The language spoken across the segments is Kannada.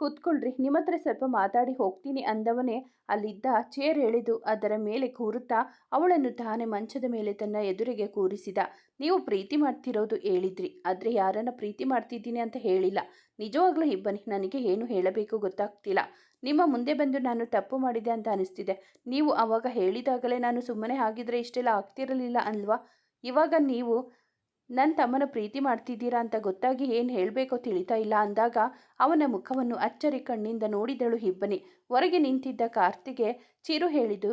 ಕೂತ್ಕೊಳ್ರಿ, ನಿಮ್ಮ ಹತ್ರ ಸ್ವಲ್ಪ ಮಾತಾಡಿ ಹೋಗ್ತೀನಿ ಅಂದವನೇ ಅಲ್ಲಿದ್ದ ಚೇರ್ ಎಳೆದು ಅದರ ಮೇಲೆ ಕೂರುತ್ತಾ ಅವಳನ್ನು ತಾನೇ ಮಂಚದ ಮೇಲೆ ತನ್ನ ಎದುರಿಗೆ ಕೂರಿಸಿದ. ನೀವು ಪ್ರೀತಿ ಮಾಡ್ತಿರೋದು ಹೇಳಿದ್ರಿ, ಆದರೆ ಯಾರನ್ನ ಪ್ರೀತಿ ಮಾಡ್ತಿದ್ದೀನಿ ಅಂತ ಹೇಳಿಲ್ಲ. ನಿಜವಾಗ್ಲೂ ಇಬ್ಬನಿ, ನನಗೆ ಏನು ಹೇಳಬೇಕು ಗೊತ್ತಾಗ್ತಿಲ್ಲ. ನಿಮ್ಮ ಮುಂದೆ ಬಂದು ನಾನು ತಪ್ಪು ಮಾಡಿದೆ ಅಂತ ಅನಿಸ್ತಿದೆ. ನೀವು ಆವಾಗ ಹೇಳಿದಾಗಲೇ ನಾನು ಸುಮ್ಮನೆ ಆಗಿದ್ರೆ ಇಷ್ಟೆಲ್ಲ ಆಗ್ತಿರಲಿಲ್ಲ ಅಲ್ವಾ? ಇವಾಗ ನೀವು ನನ್ನ ತಮ್ಮನ ಪ್ರೀತಿ ಮಾಡ್ತಿದ್ದೀರಾ ಅಂತ ಗೊತ್ತಾಗಿ ಏನು ಹೇಳಬೇಕೋ ತಿಳಿತಾ ಇಲ್ಲ ಅಂದಾಗ ಅವನ ಮುಖವನ್ನು ಅಚ್ಚರಿ ಕಣ್ಣಿಂದ ನೋಡಿದಳು ಹಿಬ್ಬನಿ. ಹೊರಗೆ ನಿಂತಿದ್ದ ಕಾರ್ತಿಗೆ ಚಿರು ಹೇಳಿದು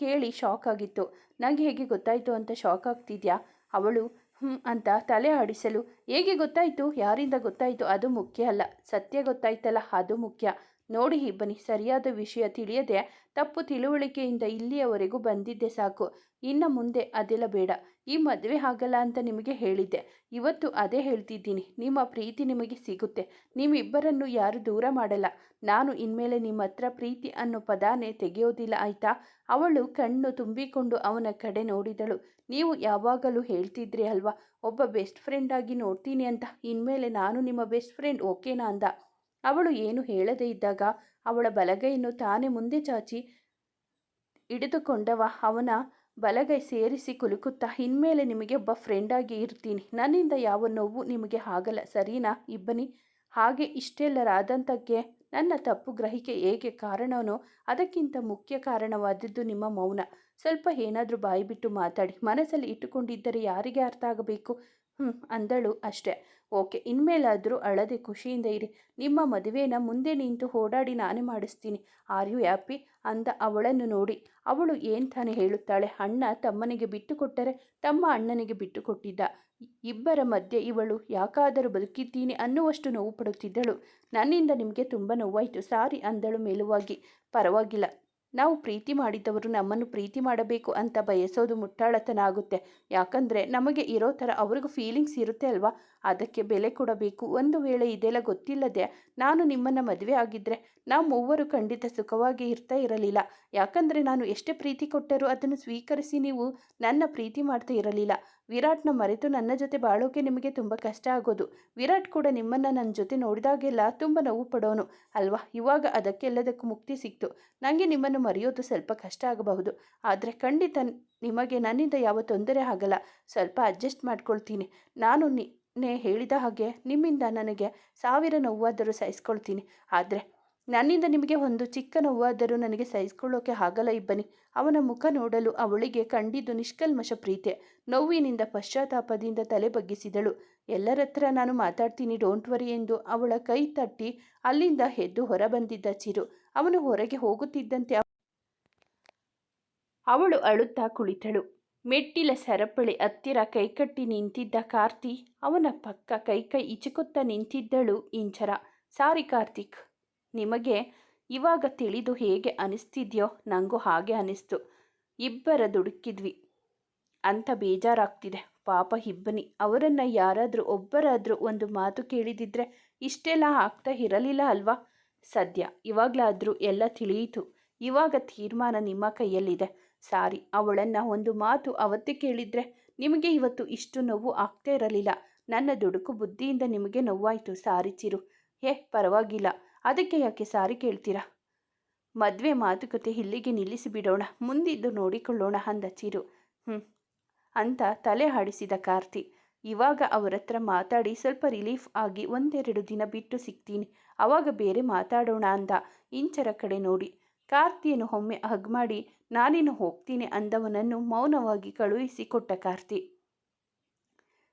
ಕೇಳಿ ಶಾಕ್ ಆಗಿತ್ತು. ನನಗೆ ಹೇಗೆ ಗೊತ್ತಾಯಿತು ಅಂತ ಶಾಕ್ ಆಗ್ತಿದ್ಯಾ? ಅವಳು ಹ್ಞೂ ಅಂತ ತಲೆ ಆಡಿಸಲು, ಹೇಗೆ ಗೊತ್ತಾಯಿತು? ಯಾರಿಂದ ಗೊತ್ತಾಯಿತು? ಅದು ಮುಖ್ಯ ಅಲ್ಲ. ಸತ್ಯ ಗೊತ್ತಾಯ್ತಲ್ಲ, ಅದು ಮುಖ್ಯ. ನೋಡಿ ಬನ್ನಿ, ಸರಿಯಾದ ವಿಷಯ ತಿಳಿಯದೆ ತಪ್ಪು ತಿಳುವಳಿಕೆಯಿಂದ ಇಲ್ಲಿಯವರೆಗೂ ಬಂದಿದ್ದೆ ಸಾಕು. ಇನ್ನು ಮುಂದೆ ಅದೆಲ್ಲ ಬೇಡ. ಈ ಮದುವೆ ಆಗಲ್ಲ ಅಂತ ನಿಮಗೆ ಹೇಳಿದ್ದೆ. ಇವತ್ತು ಅದೇ ಹೇಳ್ತಿದ್ದೀನಿ. ನಿಮ್ಮ ಪ್ರೀತಿ ನಿಮಗೆ ಸಿಗುತ್ತೆ. ನಿಮ್ಮಿಬ್ಬರನ್ನು ಯಾರು ದೂರ ಮಾಡಲ್ಲ. ನಾನು ಇನ್ಮೇಲೆ ನಿಮ್ಮ ಹತ್ರ ಪ್ರೀತಿ ಅನ್ನೋ ಪದಾನೇ ತೆಗೆಯೋದಿಲ್ಲ, ಆಯ್ತಾ? ಅವಳು ಕಣ್ಣು ತುಂಬಿಕೊಂಡು ಅವನ ಕಡೆ ನೋಡಿದಳು. ನೀವು ಯಾವಾಗಲೂ ಹೇಳ್ತಿದ್ರಿ ಅಲ್ವಾ? ಒಬ್ಬ ಬೆಸ್ಟ್ ಫ್ರೆಂಡ್ ಆಗಿ ನೋಡ್ತೀನಿ ಅಂತ. ಇನ್ಮೇಲೆ ನಾನು ನಿಮ್ಮ ಬೆಸ್ಟ್ ಫ್ರೆಂಡ್ ಓಕೆನಾ ಅಂದ. ಅವಳು ಏನು ಹೇಳದೇ ಇದ್ದಾಗ ಅವಳ ಬಲಗೈಯನ್ನು ತಾನೇ ಮುಂದೆ ಚಾಚಿ ಹಿಡಿದುಕೊಂಡವ. ಅವನ ಬಲಗೈ ಸೇರಿಸಿ ಕುಲುಕುತ್ತಾ, ಇನ್ಮೇಲೆ ನಿಮಗೆ ಒಬ್ಬ ಫ್ರೆಂಡಾಗಿ ಇರ್ತೀನಿ. ನನ್ನಿಂದ ಯಾವ ನೋವು ನಿಮಗೆ ಆಗಲ್ಲ, ಸರಿನಾ? ಇಬ್ಬನಿ? ಹಾಗೆ ಇಷ್ಟೆಲ್ಲರಾದಂಥಕ್ಕೆ ನನ್ನ ತಪ್ಪು ಗ್ರಹಿಕೆ ಹೇಗೆ ಕಾರಣವೋ ಅದಕ್ಕಿಂತ ಮುಖ್ಯ ಕಾರಣವಾದದ್ದು ನಿಮ್ಮ ಮೌನ. ಸ್ವಲ್ಪ ಏನಾದರೂ ಬಾಯಿ ಬಿಟ್ಟು ಮಾತಾಡಿ, ಮನಸ್ಸಲ್ಲಿ ಇಟ್ಟುಕೊಂಡಿದ್ದರೆ ಯಾರಿಗೆ ಅರ್ಥ ಆಗಬೇಕು? ಹ್ಞೂ ಅಂದಳು ಅಷ್ಟೇ. ಓಕೆ, ಇನ್ಮೇಲಾದರೂ ಅಳದೆ ಖುಷಿಯಿಂದ ಇರಿ. ನಿಮ್ಮ ಮದುವೆನ ಮುಂದೆ ನಿಂತು ಓಡಾಡಿ ನಾನೇ ಮಾಡಿಸ್ತೀನಿ. ಆರ್ ಯು ಹ್ಯಾಪಿ ಅಂದ ಅವಳನ್ನು ನೋಡಿ. ಅವಳು ಏನು ತಾನೇ ಹೇಳುತ್ತಾಳೆ? ಅಣ್ಣ ತಮ್ಮನಿಗೆ ಬಿಟ್ಟುಕೊಟ್ಟರೆ ತಮ್ಮ ಅಣ್ಣನಿಗೆ ಬಿಟ್ಟು ಕೊಟ್ಟಿದ್ದ ಇಬ್ಬರ ಮಧ್ಯೆ ಇವಳು ಯಾಕಾದರೂ ಬದುಕಿದ್ದೀನಿ ಅನ್ನುವಷ್ಟು ನೋವು ಪಡುತ್ತಿದ್ದಳು. ನನ್ನಿಂದ ನಿಮಗೆ ತುಂಬ ನೋವಾಯಿತು, ಸಾರಿ ಅಂದಳು ಮೇಲುವಾಗಿ. ಪರವಾಗಿಲ್ಲ. ನಾವು ಪ್ರೀತಿ ಮಾಡಿದವರು ನಮ್ಮನ್ನು ಪ್ರೀತಿ ಮಾಡಬೇಕು ಅಂತ ಬಯಸೋದು ಮುಟ್ಟಾಳತನ ಆಗುತ್ತೆ. ಯಾಕಂದರೆ ನಮಗೆ ಇರೋ ಥರ ಅವ್ರಿಗೂ ಫೀಲಿಂಗ್ಸ್ ಇರುತ್ತೆ ಅಲ್ವಾ? ಅದಕ್ಕೆ ಬೆಲೆ ಕೊಡಬೇಕು. ಒಂದು ವೇಳೆ ಇದೆಲ್ಲ ಗೊತ್ತಿಲ್ಲದೆ ನಾನು ನಿಮ್ಮನ್ನು ಮದುವೆ ಆಗಿದ್ದರೆ ನಾವು ಮೂವರು ಖಂಡಿತ ಸುಖವಾಗಿ ಇರ್ತಾ ಇರಲಿಲ್ಲ. ಯಾಕಂದರೆ ನಾನು ಎಷ್ಟೇ ಪ್ರೀತಿ ಕೊಟ್ಟರೂ ಅದನ್ನು ಸ್ವೀಕರಿಸಿ ನೀವು ನನ್ನ ಪ್ರೀತಿ ಮಾಡ್ತಾ ಇರಲಿಲ್ಲ. ವಿರಾಟ್ನ ಮರೆತು ನನ್ನ ಜೊತೆ ಬಾಳೋಕೆ ನಿಮಗೆ ತುಂಬ ಕಷ್ಟ ಆಗೋದು. ವಿರಾಟ್ ಕೂಡ ನಿಮ್ಮನ್ನು ನನ್ನ ಜೊತೆ ನೋಡಿದಾಗೆಲ್ಲ ತುಂಬ ನೋವು ಪಡೋನು. ಅಲ್ವಾ? ಇವಾಗ ಅದಕ್ಕೆಲ್ಲದಕ್ಕೂ ಮುಕ್ತಿ ಸಿಕ್ತು. ನನಗೆ ನಿಮ್ಮನ್ನು ಮರೆಯೋದು ಸ್ವಲ್ಪ ಕಷ್ಟ ಆಗಬಹುದು. ಆದರೆ ಖಂಡಿತ ನಿಮಗೆ ನನ್ನಿಂದ ಯಾವ ತೊಂದರೆ ಆಗಲ್ಲ. ಸ್ವಲ್ಪ ಅಡ್ಜಸ್ಟ್ ಮಾಡ್ಕೊಳ್ತೀನಿ. ನಾನು ನೇ ಹೇಳಿದ ಹಾಗೆ ನಿಮ್ಮಿಂದ ನನಗೆ ಸಾವಿರ ನೋವಾದರೂ ಸಹಿಸ್ಕೊಳ್ತೀನಿ. ಆದರೆ ನನ್ನಿಂದ ನಿಮಗೆ ಒಂದು ಚಿಕ್ಕ ನೋವಾದರೂ ನನಗೆ ಸಹಿಸ್ಕೊಳ್ಳೋಕೆ ಆಗಲ್ಲ ಇಬ್ಬನಿ. ಅವನ ಮುಖ ನೋಡಲು ಅವಳಿಗೆ ಕಂಡಿದ್ದು ನಿಷ್ಕಲ್ಮಶ ಪ್ರೀತೆ. ನೋವಿನಿಂದ ಪಶ್ಚಾತ್ತಾಪದಿಂದ ತಲೆ ಬಗ್ಗಿಸಿದಳು. ಎಲ್ಲರತ್ರ ನಾನು ಮಾತಾಡ್ತೀನಿ, ಡೋಂಟ್ ವರಿ ಎಂದು ಅವಳ ಕೈ ತಟ್ಟಿ ಅಲ್ಲಿಂದ ಎದ್ದು ಹೊರಬಂದಿದ್ದ ಚಿರು. ಅವನು ಹೊರಗೆ ಹೋಗುತ್ತಿದ್ದಂತೆ ಅವಳು ಅಳುತ್ತಾ ಕುಳಿತಳು. ಮೆಟ್ಟಿಲ ಸರಪಳಿ ಹತ್ತಿರ ಕೈಕಟ್ಟಿ ನಿಂತಿದ್ದ ಕಾರ್ತಿ ಅವನ ಪಕ್ಕ ಕೈಕೈ ಇಚುಕುತ್ತಾ ನಿಂತಿದ್ದಳು ಇಂಚರ. ಸಾರಿ ಕಾರ್ತಿಕ್, ನಿಮಗೆ ಇವಾಗ ತಿಳಿದು ಹೇಗೆ ಅನಿಸ್ತಿದ್ಯೋ ನನಗೂ ಹಾಗೆ ಅನಿಸ್ತು. ಇಬ್ಬರ ದುಡುಕಿದ್ವಿ. ಅಂತ ಬೇಜಾರಾಗ್ತಿದೆ. ಪಾಪ ಇಬ್ಬನಿ ಅವರನ್ನು ಯಾರಾದರೂ ಒಬ್ಬರಾದರೂ ಒಂದು ಮಾತು ಕೇಳಿದಿದ್ರೆ ಇಷ್ಟೆಲ್ಲ ಆಗ್ತಾ ಇರಲಿಲ್ಲ ಅಲ್ವಾ? ಸದ್ಯ ಇವಾಗಲಾದರೂ ಎಲ್ಲ ತಿಳಿಯಿತು. ಇವಾಗ ತೀರ್ಮಾನ ನಿಮ್ಮ ಕೈಯಲ್ಲಿದೆ. ಸಾರಿ, ಅವಳನ್ನು ಒಂದು ಮಾತು ಅವತ್ತೇ ಕೇಳಿದ್ರೆ ನಿಮಗೆ ಇವತ್ತು ಇಷ್ಟು ನೋವು ಆಗ್ತಾ ಇರಲಿಲ್ಲ. ನನ್ನ ದುಡುಕು ಬುದ್ಧಿಯಿಂದ ನಿಮಗೆ ನೋವಾಯಿತು ಸಾರಿ ಚಿರು. ಹೇ, ಪರವಾಗಿಲ್ಲ. ಅದಕ್ಕೆ ಯಾಕೆ ಸಾರಿ ಕೇಳ್ತೀರಾ? ಮದುವೆ ಮಾತುಕತೆ ಇಲ್ಲಿಗೆ ನಿಲ್ಲಿಸಿ ಬಿಡೋಣ. ಮುಂದಿದ್ದು ನೋಡಿಕೊಳ್ಳೋಣ ಅಂದ ಚಿರು. ಹ್ಞೂ ಅಂತ ತಲೆ ಹಾಡಿಸಿದ ಕಾರ್ತಿ. ಇವಾಗ ಅವರ ಹತ್ರ ಮಾತಾಡಿ ಸ್ವಲ್ಪ ರಿಲೀಫ್ ಆಗಿ ಒಂದೆರಡು ದಿನ ಬಿಟ್ಟು ಸಿಗ್ತೀನಿ. ಅವಾಗ ಬೇರೆ ಮಾತಾಡೋಣ ಅಂದ. ಇಂಚರ ಕಡೆ ನೋಡಿ. ಕಾರ್ತಿಯನ್ನು ಒಮ್ಮೆ ಹಗ್ ಮಾಡಿ ನಾನಿನ್ನು ಹೋಗ್ತೀನಿ ಅಂದವನನ್ನು ಮೌನವಾಗಿ ಕಳುಹಿಸಿ ಕೊಟ್ಟ ಕಾರ್ತಿ.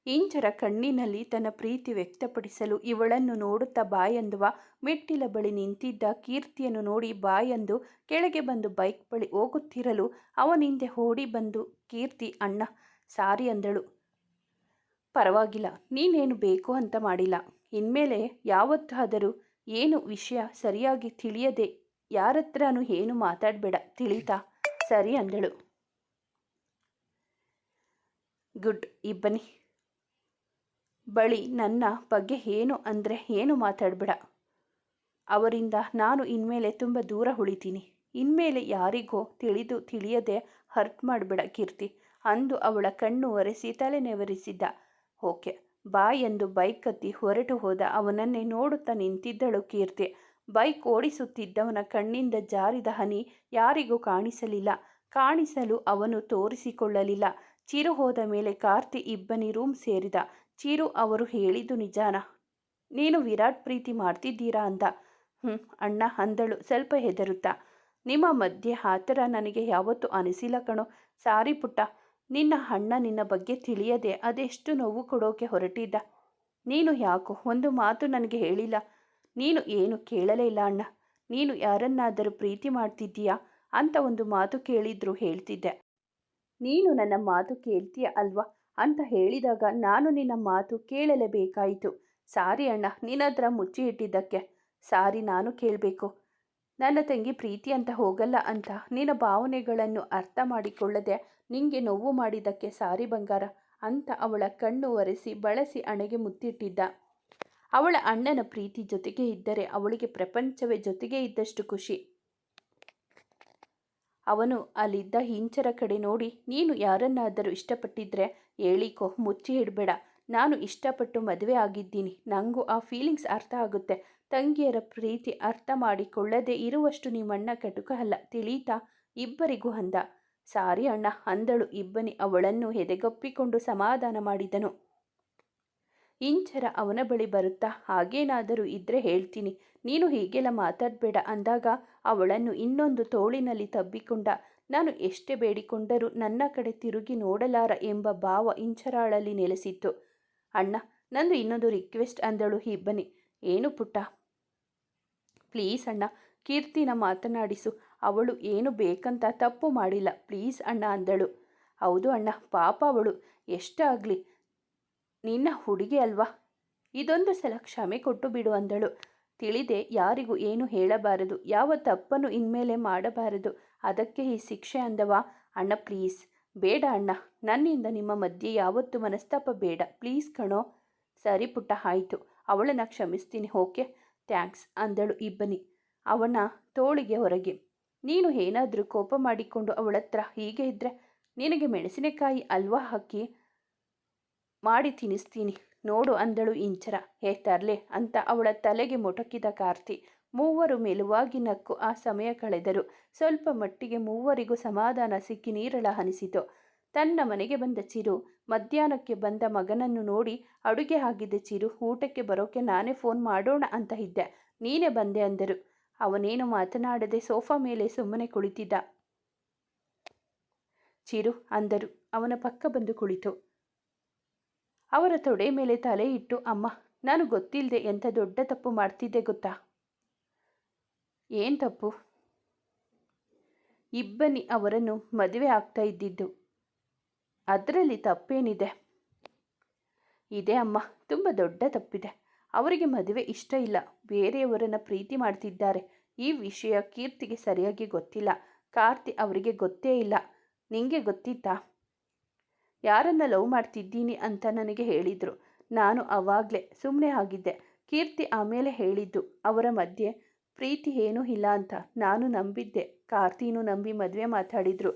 ಇಂಚರ ಕಣ್ಣಿನಲ್ಲಿ ತನ್ನ ಪ್ರೀತಿ ವ್ಯಕ್ತಪಡಿಸಲು ಇವಳನ್ನು ನೋಡುತ್ತಾ ಬಾಯಂದುವ ಮೆಟ್ಟಿಲ ಬಳಿ ನಿಂತಿದ್ದ ಕೀರ್ತಿಯನ್ನು ನೋಡಿ ಬಾಯಂದು ಕೆಳಗೆ ಬಂದು ಬೈಕ್ ಬಳಿ ಹೋಗುತ್ತಿರಲು ಅವನಿಂದೆ ಓಡಿ ಬಂದು, ಕೀರ್ತಿ, ಅಣ್ಣ, ಸಾರಿ ಅಂದಳು. ಪರವಾಗಿಲ್ಲ, ನೀನೇನು ಬೇಕು ಅಂತ ಮಾಡಿಲ್ಲ. ಇನ್ಮೇಲೆ ಯಾವತ್ತಾದರೂ ಏನು ವಿಷಯ ಸರಿಯಾಗಿ ತಿಳಿಯದೆ ಯಾರತ್ರನೂ ಏನು ಮಾತಾಡಬೇಡ, ತಿಳಿತಾ? ಸರಿ ಅಂದಳು. ಗುಡ್ ಇಬ್ಬನಿ ಬಳಿ ನನ್ನ ಬಗ್ಗೆ ಏನು ಅಂದರೆ ಏನು ಮಾತಾಡಬೇಡ. ಅವರಿಂದ ನಾನು ಇನ್ಮೇಲೆ ತುಂಬ ದೂರ ಉಳಿತೀನಿ. ಇನ್ಮೇಲೆ ಯಾರಿಗೋ ತಿಳಿದು ತಿಳಿಯದೆ ಹರ್ಟ್ ಮಾಡಬೇಡ ಕೀರ್ತಿ, ಅಂದು ಅವಳ ಕಣ್ಣು ಒರೆಸಿ ತಲೆ ನೆವರಿಸಿದ್ದ. ಓಕೆ, ಬಾ ಎಂದು ಬೈಕ್ ಕತ್ತಿ ಹೊರಟು ಹೋದ. ಅವನನ್ನೇ ನೋಡುತ್ತಾ ನಿಂತಿದ್ದಳು ಕೀರ್ತಿ. ಬೈಕ್ ಓಡಿಸುತ್ತಿದ್ದವನ ಕಣ್ಣಿಂದ ಜಾರಿದ ಹನಿ ಯಾರಿಗೂ ಕಾಣಿಸಲಿಲ್ಲ. ಕಾಣಿಸಲು ಅವನು ತೋರಿಸಿಕೊಳ್ಳಲಿಲ್ಲ. ಚಿರು ಹೋದ ಮೇಲೆ ಕಾರ್ತಿ ಇಬ್ಬನಿ ರೂಮ್ ಸೇರಿದ. ಚಿರು ಅವರು ಹೇಳಿದ್ದು ನಿಜಾನ? ನೀನು ವಿರಾಟ್ ಪ್ರೀತಿ ಮಾಡ್ತಿದ್ದೀರಾ ಅಂದ. ಹ್ಞೂ ಅಣ್ಣ ಅಂದಳು ಸ್ವಲ್ಪ ಹೆದರುತ್ತಾ. ನಿಮ್ಮ ಮಧ್ಯೆ ಆ ಥರ ನನಗೆ ಯಾವತ್ತೂ ಅನಿಸಿಲ್ಲ ಕಣೋ. ಸಾರಿ ಪುಟ್ಟ. ನಿನ್ನ ಅಣ್ಣ ನಿನ್ನ ಬಗ್ಗೆ ತಿಳಿಯದೆ ಅದೆಷ್ಟು ನೋವು ಕೊಡೋಕೆ ಹೊರಟಿದ್ದ? ನೀನು ಯಾಕೋ ಒಂದು ಮಾತು ನನಗೆ ಹೇಳಿಲ್ಲ. ನೀನು ಏನು ಕೇಳಲೇ ಇಲ್ಲ ಅಣ್ಣ. ನೀನು ಯಾರನ್ನಾದರೂ ಪ್ರೀತಿ ಮಾಡ್ತಿದ್ದೀಯಾ? ಅಂತ ಒಂದು ಮಾತು ಕೇಳಿದ್ರು ಹೇಳ್ತಿದ್ದೆ. ನೀನು ನನ್ನ ಮಾತು ಕೇಳ್ತೀಯ ಅಲ್ವಾ? ಅಂತ ಹೇಳಿದಾಗ ನಾನು ನಿನ್ನ ಮಾತು ಕೇಳಲೇಬೇಕಾಯಿತು. ಸಾರಿ ಅಣ್ಣ, ನಿನ್ನತ್ರ ಮುಚ್ಚಿ ಇಟ್ಟಿದ್ದಕ್ಕೆ. ಸಾರಿ, ನಾನು ಕೇಳಬೇಕು. ನನ್ನ ತಂಗಿ ಪ್ರೀತಿ ಅಂತ ಹೋಗಲ್ಲ ಅಂತ ನಿನ್ನ ಭಾವನೆಗಳನ್ನು ಅರ್ಥ ಮಾಡಿಕೊಳ್ಳದೆ ನಿಂಗೆ ನೋವು ಮಾಡಿದ್ದಕ್ಕೆ ಸಾರಿ ಬಂಗಾರ ಅಂತ ಅವಳ ಕಣ್ಣು ಒರೆಸಿ ಬಳಸಿ ಅಣೆಗೆ ಮುತ್ತಿಟ್ಟಿದ್ದ. ಅವಳ ಅಣ್ಣನ ಪ್ರೀತಿ ಜೊತೆಗೆ ಇದ್ದರೆ ಅವಳಿಗೆ ಪ್ರಪಂಚವೇ ಜೊತೆಗೆ ಇದ್ದಷ್ಟು ಖುಷಿ. ಅವನು ಅಲ್ಲಿದ್ದ ಹಿಂಚರ ಕಡೆ ನೋಡಿ, ನೀನು ಯಾರನ್ನಾದರೂ ಇಷ್ಟಪಟ್ಟಿದ್ರೆ ಹೇಳಿಕೋ, ಮುಚ್ಚಿ ಇಡಬೇಡ. ನಾನು ಇಷ್ಟಪಟ್ಟು ಮದುವೆ ಆಗಿದ್ದೀನಿ. ನನಗೂ ಆ ಫೀಲಿಂಗ್ಸ್ ಅರ್ಥ ಆಗುತ್ತೆ. ತಂಗಿಯರ ಪ್ರೀತಿ ಅರ್ಥ ಮಾಡಿಕೊಳ್ಳದೆ ಇರುವಷ್ಟು ನಿಮ್ಮಣ್ಣ ಕಟುಕ ಅಲ್ಲ. ತಿಳಿತಾ? ಇಬ್ಬರಿಗೂ ಅಂದ. ಸಾರಿ ಅಣ್ಣ, ಅಂದಳು. ಇಬ್ಬನಿ ಅವಳನ್ನು ಎದೆಗಪ್ಪಿಕೊಂಡು ಸಮಾಧಾನ ಮಾಡಿದನು. ಇಂಚರ ಅವನ ಬಳಿ ಬರುತ್ತಾ? ಹಾಗೇನಾದರೂ ಇದ್ರೆ ಹೇಳ್ತೀನಿ. ನೀನು ಹೀಗೆಲ್ಲ ಮಾತಾಡಬೇಡ. ಅಂದಾಗ ಅವಳನ್ನು ಇನ್ನೊಂದು ತೋಳಿನಲ್ಲಿ ತಬ್ಬಿಕೊಂಡ, ನಾನು ಎಷ್ಟೇ ಬೇಡಿಕೊಂಡರೂ ನನ್ನ ಕಡೆ ತಿರುಗಿ ನೋಡಲಾರ ಎಂಬ ಭಾವ ಇಂಚರಾಳಲ್ಲಿ ನೆಲೆಸಿತ್ತು. ಅಣ್ಣ, ನಂದು ಇನ್ನೊಂದು ರಿಕ್ವೆಸ್ಟ್ ಅಂದಳು ಹಿಬ್ಬನಿ. ಏನು ಪುಟ್ಟ? ಪ್ಲೀಸ್ ಅಣ್ಣ, ಕೀರ್ತಿನ ಮಾತನಾಡಿಸು. ಅವಳು ಏನು ಬೇಕಂತ ತಪ್ಪು ಮಾಡಿಲ್ಲ. ಪ್ಲೀಸ್ ಅಣ್ಣ ಅಂದಳು. ಹೌದು ಅಣ್ಣ, ಪಾಪ ಅವಳು. ಎಷ್ಟಾಗಲಿ? ನಿನ್ನ ಹುಡುಗಿ ಅಲ್ವಾ? ಇದೊಂದು ಸಲ ಕ್ಷಮೆ ಕೊಟ್ಟು ಬಿಡು ಅಂದಳು. ತಿಳಿದೆ ಯಾರಿಗೂ ಏನು ಹೇಳಬಾರದು, ಯಾವ ತಪ್ಪನ್ನು ಇನ್ಮೇಲೆ ಮಾಡಬಾರದು, ಅದಕ್ಕೆ ಈ ಶಿಕ್ಷೆ ಅಂದವ? ಅಣ್ಣ ಪ್ಲೀಸ್ ಬೇಡ ಅಣ್ಣ, ನನ್ನಿಂದ ನಿಮ್ಮ ಮಧ್ಯೆ ಯಾವತ್ತೂ ಮನಸ್ತಾಪ ಬೇಡ ಪ್ಲೀಸ್ ಕಣೋ. ಸರಿ ಪುಟ್ಟ, ಆಯಿತು. ಅವಳನ್ನು ಕ್ಷಮಿಸ್ತೀನಿ ಓಕೆ ಥ್ಯಾಂಕ್ಸ್ ಅಂದಳು ಇಬ್ಬನಿ. ಅವನ ತೋಳಿಗೆ ಹೊರಗೆ. ನೀನು ಏನಾದರೂ ಕೋಪ ಮಾಡಿಕೊಂಡು ಅವಳತ್ರ ಹೀಗೆ ಇದ್ದರೆ ನಿನಗೆ ಮೆಣಸಿನಕಾಯಿ ಅಲ್ವಾ ಹಾಕಿ ಮಾಡಿ ತಿನ್ನಿಸ್ತೀನಿ. ನೋಡು ಅಂದಳು ಇಂಚರ. ಹೇ ತರ್ಲೆ, ಅಂತ ಅವಳ ತಲೆಗೆ ಮೊಟಕಿದ ಕಾರ್ತಿ. ಮೂವರು ಮೆಲುವಾಗಿ ನಕ್ಕು ಆ ಸಮಯ ಕಳೆದರು. ಸ್ವಲ್ಪ ಮಟ್ಟಿಗೆ ಮೂವರಿಗೂ ಸಮಾಧಾನ ಸಿಕ್ಕಿ ನೀರಳ ಹನಿಸಿತು ತನ್ನ ಮನೆಗೆ ಬಂದ ಚಿರು. ಮಧ್ಯಾಹ್ನಕ್ಕೆ ಬಂದ ಮಗನನ್ನು ನೋಡಿ ಅಡುಗೆ ಆಗಿದ್ದ ಚಿರು, ಊಟಕ್ಕೆ ಬರೋಕೆ ನಾನೇ ಫೋನ್ ಮಾಡೋಣ ಅಂತ ಇದ್ದೆ. ನೀನೇ ಬಂದೆ ಅಂದರು. ಅವನೇನು ಮಾತನಾಡದೆ ಸೋಫಾ ಮೇಲೆ ಸುಮ್ಮನೆ ಕುಳಿತಿದ್ದ. ಚಿರು ಅಂದರು. ಅವನ ಪಕ್ಕ ಬಂದು ಕುಳಿತು. ಅವರ ತೊಡೆ ಮೇಲೆ ತಲೆ ಇಟ್ಟು, ಅಮ್ಮ, ನಾನು ಗೊತ್ತಿಲ್ಲದೆ ಎಂಥ ದೊಡ್ಡ ತಪ್ಪು ಮಾಡ್ತಿದ್ದೆ ಗೊತ್ತಾ? ಏನು ತಪ್ಪು? ಇಬ್ಬನಿ ಅವರನ್ನು ಮದುವೆ ಆಗ್ತಾ ಇದ್ದಿದ್ದು. ಅದರಲ್ಲಿ ತಪ್ಪೇನಿದೆ? ಇದೆ ಅಮ್ಮ, ತುಂಬ ದೊಡ್ಡ ತಪ್ಪಿದೆ. ಅವರಿಗೆ ಮದುವೆ ಇಷ್ಟ ಇಲ್ಲ. ಬೇರೆಯವರನ್ನು ಪ್ರೀತಿ ಮಾಡ್ತಿದ್ದಾರೆ. ಈ ವಿಷಯ ಕೀರ್ತಿಗೆ ಸರಿಯಾಗಿ ಗೊತ್ತಿಲ್ಲ. ಕಾರ್ತಿ ಅವರಿಗೆ ಗೊತ್ತೇ ಇಲ್ಲ. ನಿಂಗೆ ಗೊತ್ತಿತ್ತಾ? ಯಾರನ್ನ ಲವ್ ಮಾಡ್ತಿದ್ದೀನಿ ಅಂತ ನನಗೆ ಹೇಳಿದರು. ನಾನು ಆವಾಗಲೇ ಸುಮ್ಮನೆ ಆಗಿದ್ದೆ. ಕೀರ್ತಿ ಆಮೇಲೆ ಹೇಳಿದ್ದು, ಅವರ ಮಧ್ಯೆ, ಪ್ರೀತಿ ಏನೂ ಇಲ್ಲ ಅಂತ. ನಾನು ನಂಬಿದ್ದೆ. ಕಾರ್ತಿನೂ ನಂಬಿ ಮದುವೆ ಮಾತಾಡಿದರು.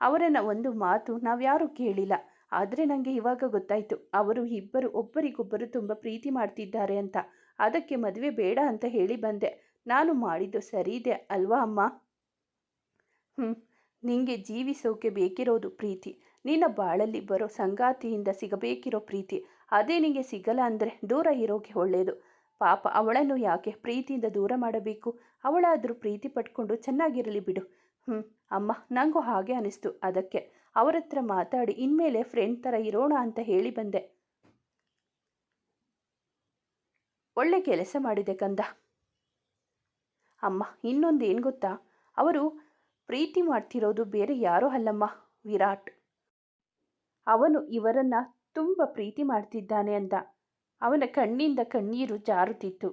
ಅವರನ್ನ ಒಂದು ಮಾತು ನಾವ್ಯಾರೂ ಕೇಳಿಲ್ಲ. ಆದರೆ ನನಗೆ ಇವಾಗ ಗೊತ್ತಾಯಿತು, ಅವರು ಇಬ್ಬರು ಒಬ್ಬರಿಗೊಬ್ಬರು ತುಂಬ ಪ್ರೀತಿ ಮಾಡ್ತಿದ್ದಾರೆ ಅಂತ. ಅದಕ್ಕೆ ಮದುವೆ ಬೇಡ ಅಂತ ಹೇಳಿ ಬಂದೆ. ನಾನು ಮಾಡಿದ್ದು ಸರಿ ಇದೆ ಅಲ್ವಾ ಅಮ್ಮ? ಹ್ಞೂ ನಿಂಗೆ ಜೀವಿಸೋಕೆ ಬೇಕಿರೋದು ಪ್ರೀತಿ. ನಿನ್ನ ಬಾಳಲ್ಲಿ ಬರೋ ಸಂಗಾತಿಯಿಂದ ಸಿಗಬೇಕಿರೋ ಪ್ರೀತಿ ಅದೇ ನಿಂಗೆ ಸಿಗಲ್ಲ ಅಂದರೆ ದೂರ ಇರೋಕೆ ಒಳ್ಳೆಯದು ಪಾಪ ಅವಳನ್ನು ಯಾಕೆ ಪ್ರೀತಿಯಿಂದ ದೂರ ಮಾಡಬೇಕು? ಅವಳಾದರೂ ಪ್ರೀತಿ ಪಟ್ಕೊಂಡು ಚೆನ್ನಾಗಿರಲಿ ಬಿಡು. ಹ್ಞೂ ಅಮ್ಮ ನನಗೂ ಹಾಗೆ ಅನಿಸ್ತು ಅದಕ್ಕೆ. ಅವರ ಹತ್ರ ಮಾತಾಡಿ ಇನ್ಮೇಲೆ ಫ್ರೆಂಡ್ ಥರ ಇರೋಣ ಅಂತ ಹೇಳಿ ಬಂದೆ. ಒಳ್ಳೆ ಕೆಲಸ ಮಾಡಿದೆ ಕಂದ. ಅಮ್ಮ ಇನ್ನೊಂದು ಏನು ಗೊತ್ತಾ? ಅವರು ಪ್ರೀತಿ ಮಾಡ್ತಿರೋದು ಬೇರೆ ಯಾರೋ ಅಲ್ಲಮ್ಮ. ವಿರಾಟ್. ಅವನು ಇವರನ್ನ ತುಂಬ ಪ್ರೀತಿ ಮಾಡ್ತಿದ್ದಾನೆ ಅಂದ. ಅವನ ಕಣ್ಣಿಂದ ಕಣ್ಣೀರು ಜಾರುತ್ತಿತ್ತು.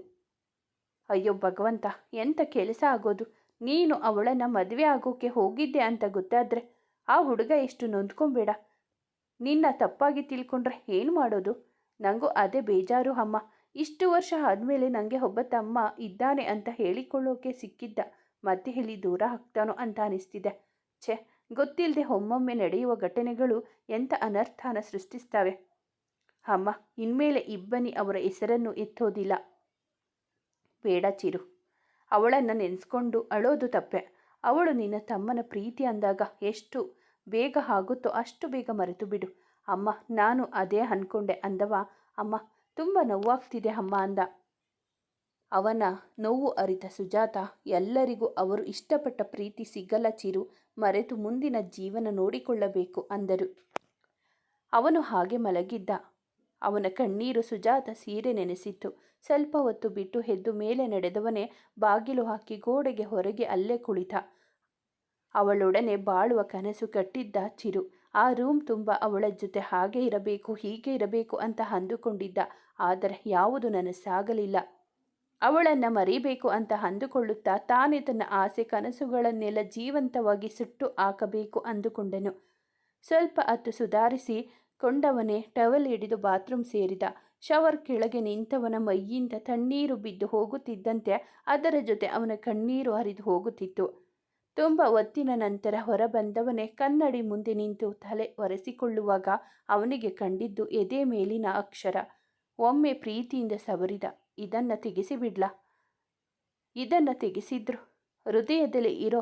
ಅಯ್ಯೋ ಭಗವಂತ ಎಂಥ ಕೆಲಸ ಆಗೋದು? ನೀನು ಅವಳನ್ನು ಮದುವೆ ಆಗೋಕೆ ಹೋಗಿದ್ದೆ ಅಂತ ಗೊತ್ತಾದರೆ ಆ ಹುಡುಗ ಎಷ್ಟು ನೊಂದ್ಕೊಂಬೇಡ. ನಿನ್ನ ತಪ್ಪಾಗಿ ತಿಳ್ಕೊಂಡ್ರೆ ಏನು ಮಾಡೋದು? ನನಗೂ ಅದೇ ಬೇಜಾರು ಅಮ್ಮ. ಇಷ್ಟು ವರ್ಷ ಆದಮೇಲೆ ನನಗೆ ಒಬ್ಬ ತಮ್ಮ ಇದ್ದಾನೆ ಅಂತ ಹೇಳಿಕೊಳ್ಳೋಕೆ ಸಿಕ್ಕಿದ್ದ. ಮತ್ತೆ ಇಲ್ಲಿ ದೂರ ಹಾಕ್ತಾನೋ ಅಂತ ಅನಿಸ್ತಿದೆ. ಛೆ ಗೊತ್ತಿಲ್ಲದೆ ಒಮ್ಮೊಮ್ಮೆ ನಡೆಯುವ ಘಟನೆಗಳು ಎಂಥ ಅನರ್ಥನ ಸೃಷ್ಟಿಸ್ತವೆ. ಅಮ್ಮ, ಇನ್ಮೇಲೆ ಇಬ್ಬನಿ ಅವರ ಹೆಸರನ್ನು ಎತ್ತೋದಿಲ್ಲ. ಬೇಡ ಚಿರು. ಅವಳನ್ನು ನೆನೆಸ್ಕೊಂಡು ಅಳೋದು ತಪ್ಪೆ. ಅವಳು ನಿನ್ನ ತಮ್ಮನ ಪ್ರೀತಿ ಅಂದಾಗ ಎಷ್ಟು ಬೇಗ ಆಗುತ್ತೋ ಅಷ್ಟು ಬೇಗ ಮರೆತು ಬಿಡು. ಅಮ್ಮ, ನಾನು ಅದೇ ಅಂದ್ಕೊಂಡೆ ಅಂದವ. ಅಮ್ಮ, ತುಂಬ ನೋವಾಗ್ತಿದೆ ಅಮ್ಮ ಅಂದ. ಅವನ ನೋವು ಅರಿತ ಸುಜಾತ ಎಲ್ಲರಿಗೂ ಅವರು ಇಷ್ಟಪಟ್ಟ ಪ್ರೀತಿ ಸಿಗಲ್ಲ ಚಿರು. ಮರೆತು ಮುಂದಿನ ಜೀವನ ನೋಡಿಕೊಳ್ಳಬೇಕು ಅಂದರು. ಅವನು ಹಾಗೆ ಮಲಗಿದ್ದ. ಅವನ ಕಣ್ಣೀರು ಸುಜಾತ ಸೀರೆ ನೆನೆಸಿತ್ತು. ಸ್ವಲ್ಪ ಹೊತ್ತು ಬಿಟ್ಟು ಎದ್ದು ಮೇಲೆ ನಡೆದವನೇ ಬಾಗಿಲು ಹಾಕಿ ಗೋಡೆಗೆ ಹೊರಗೆ ಅಲ್ಲೇ ಕುಳಿತ. ಅವಳೊಡನೆ ಬಾಳುವ ಕನಸು ಕಟ್ಟಿದ್ದ ಚಿರು. ಆ ರೂಮ್ ತುಂಬ ಅವಳ ಜೊತೆ ಹಾಗೆ ಇರಬೇಕು ಹೀಗೆ ಇರಬೇಕು ಅಂತ ಅಂದುಕೊಂಡಿದ್ದ. ಆದರೆ ಯಾವುದು ನನಸಾಗಲಿಲ್ಲ. ಅವಳನ್ನು ಮರಿಬೇಕು ಅಂತ ಅಂದುಕೊಳ್ಳುತ್ತಾ ತಾನೇ ತನ್ನ ಆಸೆ ಕನಸುಗಳನ್ನೆಲ್ಲ ಜೀವಂತವಾಗಿ ಸುಟ್ಟು ಹಾಕಬೇಕು ಅಂದುಕೊಂಡನು. ಸ್ವಲ್ಪ ಅತ್ತು ಸುಧಾರಿಸಿ ಕೊಂಡವನೇ ಟವಲ್ ಹಿಡಿದು ಬಾತ್ರೂಮ್ ಸೇರಿದ. ಶವರ್ ಕೆಳಗೆ ನಿಂತವನ ಮೈಯಿಂದ ತಣ್ಣೀರು ಬಿದ್ದು ಹೋಗುತ್ತಿದ್ದಂತೆ ಅದರ ಜೊತೆ ಅವನ ಕಣ್ಣೀರು ಹರಿದು ಹೋಗುತ್ತಿತ್ತು. ತುಂಬ ಹೊತ್ತಿನ ನಂತರ ಹೊರಬಂದವನೇ ಕನ್ನಡಿ ಮುಂದೆ ನಿಂತು ತಲೆ ಒರೆಸಿಕೊಳ್ಳುವಾಗ ಅವನಿಗೆ ಕಂಡಿದ್ದು ಎದೆ ಮೇಲಿನ ಅಕ್ಷರ. ಒಮ್ಮೆ ಪ್ರೀತಿಯಿಂದ ಸವರಿದ. ಇದನ್ನು ತೆಗೆಸಿಬಿಡ್ಲಾ ಇದನ್ನು ತೆಗೆಸಿದ್ರು. ಹೃದಯದಲ್ಲಿ ಇರೋ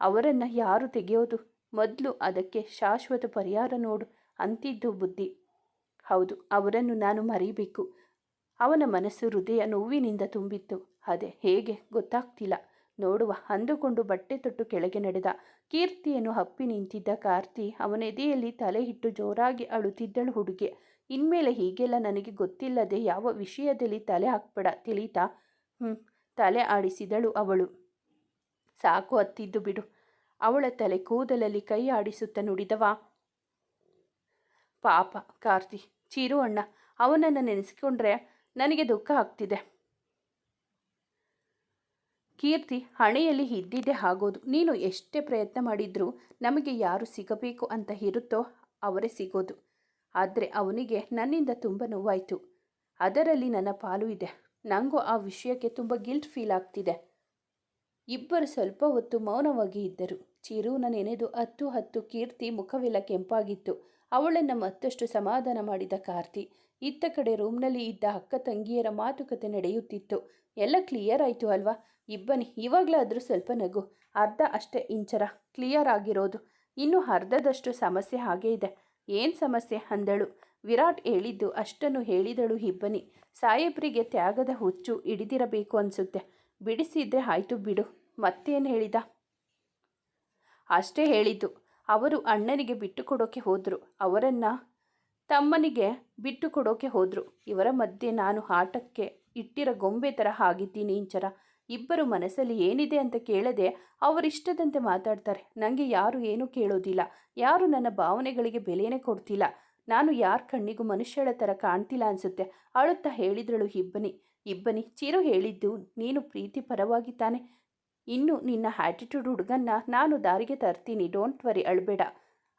ಅವರನ್ನು ಯಾರು ತೆಗೆಯೋದು? ಮೊದಲು ಅದಕ್ಕೆ ಶಾಶ್ವತ ಪರಿಹಾರ ನೋಡು ಅಂತಿದ್ದು ಬುದ್ಧಿ. ಹೌದು, ಅವರನ್ನು ನಾನು ಮರೀಬೇಕು. ಅವನ ಮನಸ್ಸು ಹೃದಯ ನೋವಿನಿಂದ ತುಂಬಿತ್ತು. ಅದೇ, ಹೇಗೆ ಗೊತ್ತಾಗ್ತಿಲ್ಲ. ನೋಡುವ, ಅಂದುಕೊಂಡು ಬಟ್ಟೆ ತೊಟ್ಟು ಕೆಳಗೆ ನಡೆದ. ಕೀರ್ತಿಯನ್ನು ಹಪ್ಪಿ ನಿಂತಿದ್ದ ಕಾರ್ತಿ ಅವನ ಎದೆಯಲ್ಲಿ ತಲೆ ಇಟ್ಟು ಜೋರಾಗಿ ಅಳುತ್ತಿದ್ದಳು ಹುಡುಗಿ. ಇನ್ಮೇಲೆ ಹೀಗೆಲ್ಲ ನನಗೆ ಗೊತ್ತಿಲ್ಲದೆ ಯಾವ ವಿಷಯದಲ್ಲಿ ತಲೆ ಹಾಕ್ಬೇಡ, ತಿಳಿತಾ? ಹ್ಞೂ ತಲೆ ಆಡಿಸಿದಳು ಅವಳು. ಸಾಕು ಹತ್ತಿದ್ದು ಬಿಡು. ಅವಳ ತಲೆ ಕೂದಲಲ್ಲಿ ಕೈ ಆಡಿಸುತ್ತ ನುಡಿದವ. ಪಾಪ, ಕಾರ್ತಿ, ಚಿರು ಅಣ್ಣ, ಅವನನ್ನು ನೆನೆಸಿಕೊಂಡ್ರೆ ನನಗೆ ದುಃಖ ಆಗ್ತಿದೆ. ಕೀರ್ತಿ, ಹಣೆಯಲ್ಲಿ ಇದ್ದಿದ್ದೇ ಆಗೋದು. ನೀನು ಎಷ್ಟೇ ಪ್ರಯತ್ನ ಮಾಡಿದ್ರೂ ನಮಗೆ ಯಾರು ಸಿಗಬೇಕು ಅಂತ ಇರುತ್ತೋ ಅವರೇ ಸಿಗೋದು. ಆದರೆ ಅವನಿಗೆ ನನ್ನಿಂದ ತುಂಬ ನೋವಾಯಿತು. ಅದರಲ್ಲಿ ನನ್ನ ಪಾಲು ಇದೆ. ನನಗೂ ಆ ವಿಷಯಕ್ಕೆ ತುಂಬ ಗಿಲ್ಟ್ ಫೀಲ್ ಆಗ್ತಿದೆ. ಇಬ್ಬರು ಸ್ವಲ್ಪ ಹೊತ್ತು ಮೌನವಾಗಿ ಇದ್ದರು. ಚಿರೂನ ನೆನೆದು ಹತ್ತು ಹತ್ತು ಕೀರ್ತಿ ಮುಖವೆಲ್ಲ ಕೆಂಪಾಗಿತ್ತು. ಅವಳನ್ನು ಮತ್ತಷ್ಟು ಸಮಾಧಾನ ಮಾಡಿದ ಕಾರ್ತಿ ಇತ್ತ ಕಡೆ ರೂಮ್ನಲ್ಲಿ ಇದ್ದ ಅಕ್ಕ ತಂಗಿಯರ ಮಾತುಕತೆ ನಡೆಯುತ್ತಿತ್ತು. ಎಲ್ಲ ಕ್ಲಿಯರ್ ಆಯಿತು ಅಲ್ವಾ? ಇಬ್ಬನಿ, ಇವಾಗಲಾದರೂ ಸ್ವಲ್ಪ ನಗು. ಅರ್ಧ ಅಷ್ಟೇ ಇಂಚರ. ಕ್ಲಿಯರ್ ಆಗಿರೋದು. ಇನ್ನೂ ಅರ್ಧದಷ್ಟು ಸಮಸ್ಯೆ ಹಾಗೇ ಇದೆ. ಏನು ಸಮಸ್ಯೆ ಅಂದಳು. ವಿರಾಟ್ ಹೇಳಿದ್ದು ಅಷ್ಟನ್ನು ಹೇಳಿದಳು ಇಬ್ಬನಿ ಸಾಹೇಬ್ರಿಗೆ ತ್ಯಾಗದ ಹುಚ್ಚು ಹಿಡಿದಿರಬೇಕು ಅನಿಸುತ್ತೆ. ಬಿಡಿಸಿದ್ರೆ ಆಯಿತು ಬಿಡು. ಮತ್ತೇನು ಹೇಳಿದ? ಅಷ್ಟೇ ಹೇಳಿದ್ದು. ಅವರು ಅಣ್ಣನಿಗೆ ಬಿಟ್ಟು ಕೊಡೋಕೆ ಹೋದರು. ಅವರನ್ನು ತಮ್ಮನಿಗೆ ಬಿಟ್ಟು ಕೊಡೋಕೆ ಹೋದರು. ಇವರ ಮಧ್ಯೆ ನಾನು ಆಟಕ್ಕೆ ಇಟ್ಟಿರೋ ಗೊಂಬೆ ಥರ ಆಗಿದ್ದೀನಿ ಇಂಚರ. ಇಬ್ಬರು ಮನಸ್ಸಲ್ಲಿ ಏನಿದೆ ಅಂತ ಕೇಳದೆ ಅವರಿಷ್ಟದಂತೆ ಮಾತಾಡ್ತಾರೆ. ನನಗೆ ಯಾರು ಏನೂ ಕೇಳೋದಿಲ್ಲ. ಯಾರು ನನ್ನ ಭಾವನೆಗಳಿಗೆ ಬೆಲೆನೇ ಕೊಡ್ತಿಲ್ಲ. ನಾನು ಯಾರ ಕಣ್ಣಿಗೂ ಮನುಷ್ಯಳ ಥರ ಕಾಣ್ತಿಲ್ಲ ಅನಿಸುತ್ತೆ. ಅಳುತ್ತಾ ಹೇಳಿದ್ರಳು ಇಬ್ಬನಿ. ಇಬ್ಬನಿ, ಚಿರು ಹೇಳಿದ್ದು, ನೀನು ಪ್ರೀತಿ ಪರವಾಗಿ ತಾನೆ. ಇನ್ನು ನಿನ್ನ ಆ್ಯಟಿಟ್ಯೂಡ್ ಹುಡುಗನ್ನ ನಾನು ದಾರಿಗೆ ತರ್ತೀನಿ. ಡೋಂಟ್ ವರಿ ಅಳಬೇಡ.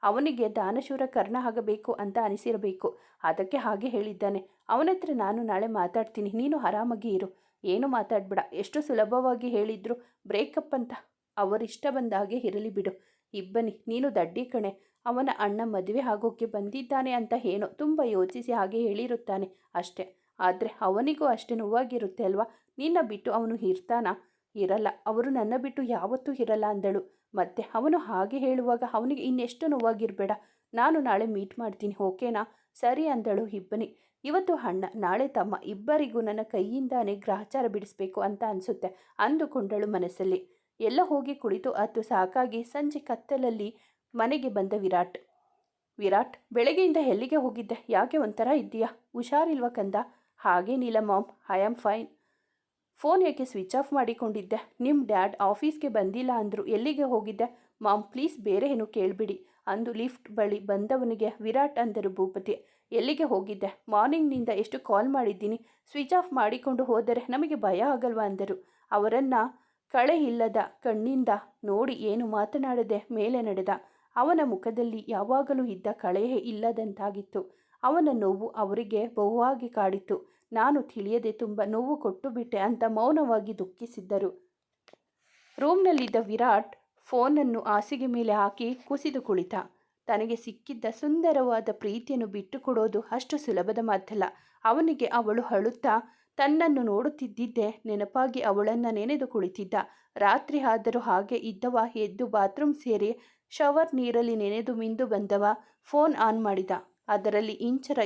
ಅವನಿಗೆ ದಾನಶೂರ ಕರ್ಣ ಆಗಬೇಕು ಅಂತ ಅನಿಸಿರಬೇಕು. ಅದಕ್ಕೆ ಹಾಗೆ ಹೇಳಿದ್ದಾನೆ. ಅವನತ್ರ ನಾನು ನಾಳೆ ಮಾತಾಡ್ತೀನಿ. ನೀನು ಆರಾಮಾಗಿ ಇರು. ಏನು ಮಾತಾಡ್ಬೇಡ. ಎಷ್ಟು ಸುಲಭವಾಗಿ ಹೇಳಿದ್ರು ಬ್ರೇಕಪ್ ಅಂತ ಅವರಿಷ್ಟ ಬಂದ ಹಾಗೆ ಇರಲಿ ಬಿಡು. ಇಬ್ಬನಿ, ನೀನು ದಡ್ಡಿ ಕಣೆ. ಅವನ ಅಣ್ಣ ಮದುವೆ ಆಗೋಕ್ಕೆ ಬಂದಿದ್ದಾನೆ ಅಂತ ಏನೋ ತುಂಬ ಯೋಚಿಸಿ ಹಾಗೆ ಹೇಳಿರುತ್ತಾನೆ ಅಷ್ಟೇ. ಆದರೆ ಅವನಿಗೂ ಅಷ್ಟೇ ನೋವಾಗಿರುತ್ತೆ ಅಲ್ವಾ? ನಿನ್ನ ಬಿಟ್ಟು ಅವನು ಇರ್ತಾನಾ? ಇರಲ್ಲ. ಅವರು ನನ್ನ ಬಿಟ್ಟು ಯಾವತ್ತೂ ಇರಲ್ಲ ಅಂದಳು. ಮತ್ತೆ ಅವನು ಹಾಗೆ ಹೇಳುವಾಗ ಅವನಿಗೆ ಇನ್ನೆಷ್ಟು ನೋವಾಗಿರಬೇಡ. ನಾನು ನಾಳೆ ಮೀಟ್ ಮಾಡ್ತೀನಿ, ಓಕೆನಾ? ಸರಿ ಅಂದಳು ಇಬ್ಬನಿ. ಇವತ್ತು ಅಣ್ಣ, ನಾಳೆ ತಮ್ಮ ಇಬ್ಬರಿಗೂ ನನ್ನ ಕೈಯಿಂದಾನೇ ಗ್ರಹಚಾರ ಬಿಡಿಸಬೇಕು ಅಂತ ಅನಿಸುತ್ತೆ ಅಂದುಕೊಂಡಳು ಮನಸ್ಸಲ್ಲಿ. ಎಲ್ಲ ಹೋಗಿ ಕುಳಿತು ಅತ್ತು ಸಾಕಾಗಿ ಸಂಜೆ ಕತ್ತಲಲ್ಲಿ ಮನೆಗೆ ಬಂದ ವಿರಾಟ್. ವಿರಾಟ್, ಬೆಳಗ್ಗೆಯಿಂದ ಎಲ್ಲಿಗೆ ಹೋಗಿದ್ದೆ? ಯಾಕೆ ಒಂಥರ ಇದ್ದೀಯಾ? ಹುಷಾರಿಲ್ವ ಕಂದ? ಹಾಗೇನಿಲ್ಲ mom, I am fine. Phone ಯಾಕೆ ಸ್ವಿಚ್ ಆಫ್ ಮಾಡಿಕೊಂಡಿದ್ದೆ? ನಿಮ್ಮ ಡ್ಯಾಡ್ ಆಫೀಸ್ಗೆ ಬಂದಿಲ್ಲ ಅಂದರು ಎಲ್ಲಿಗೆ ಹೋಗಿದ್ದೆ? ಮಾಮ್, ಪ್ಲೀಸ್ ಬೇರೆ ಏನು ಕೇಳಿಬಿಡಿ ಅಂದು ಲಿಫ್ಟ್ ಬಳಿ ಬಂದವನಿಗೆ ವಿರಾಟ್ ಅಂದರು ಭೂಪತಿ. ಎಲ್ಲಿಗೆ ಹೋಗಿದ್ದೆ? ಮಾರ್ನಿಂಗ್ನಿಂದ ಎಷ್ಟು ಕಾಲ್ ಮಾಡಿದ್ದೀನಿ? ಸ್ವಿಚ್ ಆಫ್ ಮಾಡಿಕೊಂಡು ಹೋದರೆ ನಮಗೆ ಭಯ ಆಗಲ್ವಾ ಅಂದರು. ಅವರನ್ನು ಕಳೆ ಇಲ್ಲದ ಕಣ್ಣಿಂದ ನೋಡಿ ಏನು ಮಾತನಾಡದೆ ಮೇಲೆ ನಡೆದ. ಅವನ ಮುಖದಲ್ಲಿ ಯಾವಾಗಲೂ ಇದ್ದ ಕಳೆಯೇ ಇಲ್ಲದಂತಾಗಿತ್ತು. ಅವನ ನೋವು ಅವರಿಗೆ ಬಹುವಾಗಿ ಕಾಡಿತ್ತು. ನಾನು ತಿಳಿಯದೆ ತುಂಬ ನೋವು ಕೊಟ್ಟು ಬಿಟ್ಟೆ ಅಂತ ಮೌನವಾಗಿ ದುಃಖಿಸಿದ್ದರು. ರೂಮ್ನಲ್ಲಿದ್ದ ವಿರಾಟ್ ಫೋನನ್ನು ಹಾಸಿಗೆ ಮೇಲೆ ಹಾಕಿ ಕುಸಿದು ಕುಳಿತ. ತನಗೆ ಸಿಕ್ಕಿದ್ದ ಸುಂದರವಾದ ಪ್ರೀತಿಯನ್ನು ಬಿಟ್ಟುಕೊಡೋದು ಅಷ್ಟು ಸುಲಭದ ಮಾತಲ್ಲ. ಅವನಿಗೆ ಅವಳು ಅಳುತ್ತಾ, ತನ್ನನ್ನು ನೋಡುತ್ತಿದ್ದಿದ್ದೆ ನೆನಪಾಗಿ ಅವಳನ್ನು ನೆನೆದು ಕುಳಿತಿದ್ದ. ರಾತ್ರಿ ಆದರೂ ಹಾಗೆ ಇದ್ದವ, ಎದ್ದು ಬಾತ್ರೂಮ್ ಸೇರಿ ಶವರ್ ನೀರಲ್ಲಿ ನೆನೆದು ಮಿಂದು ಬಂದವ, ಫೋನ್ ಆನ್ ಮಾಡಿದ. ಅದರಲ್ಲಿ ಇಂಚರ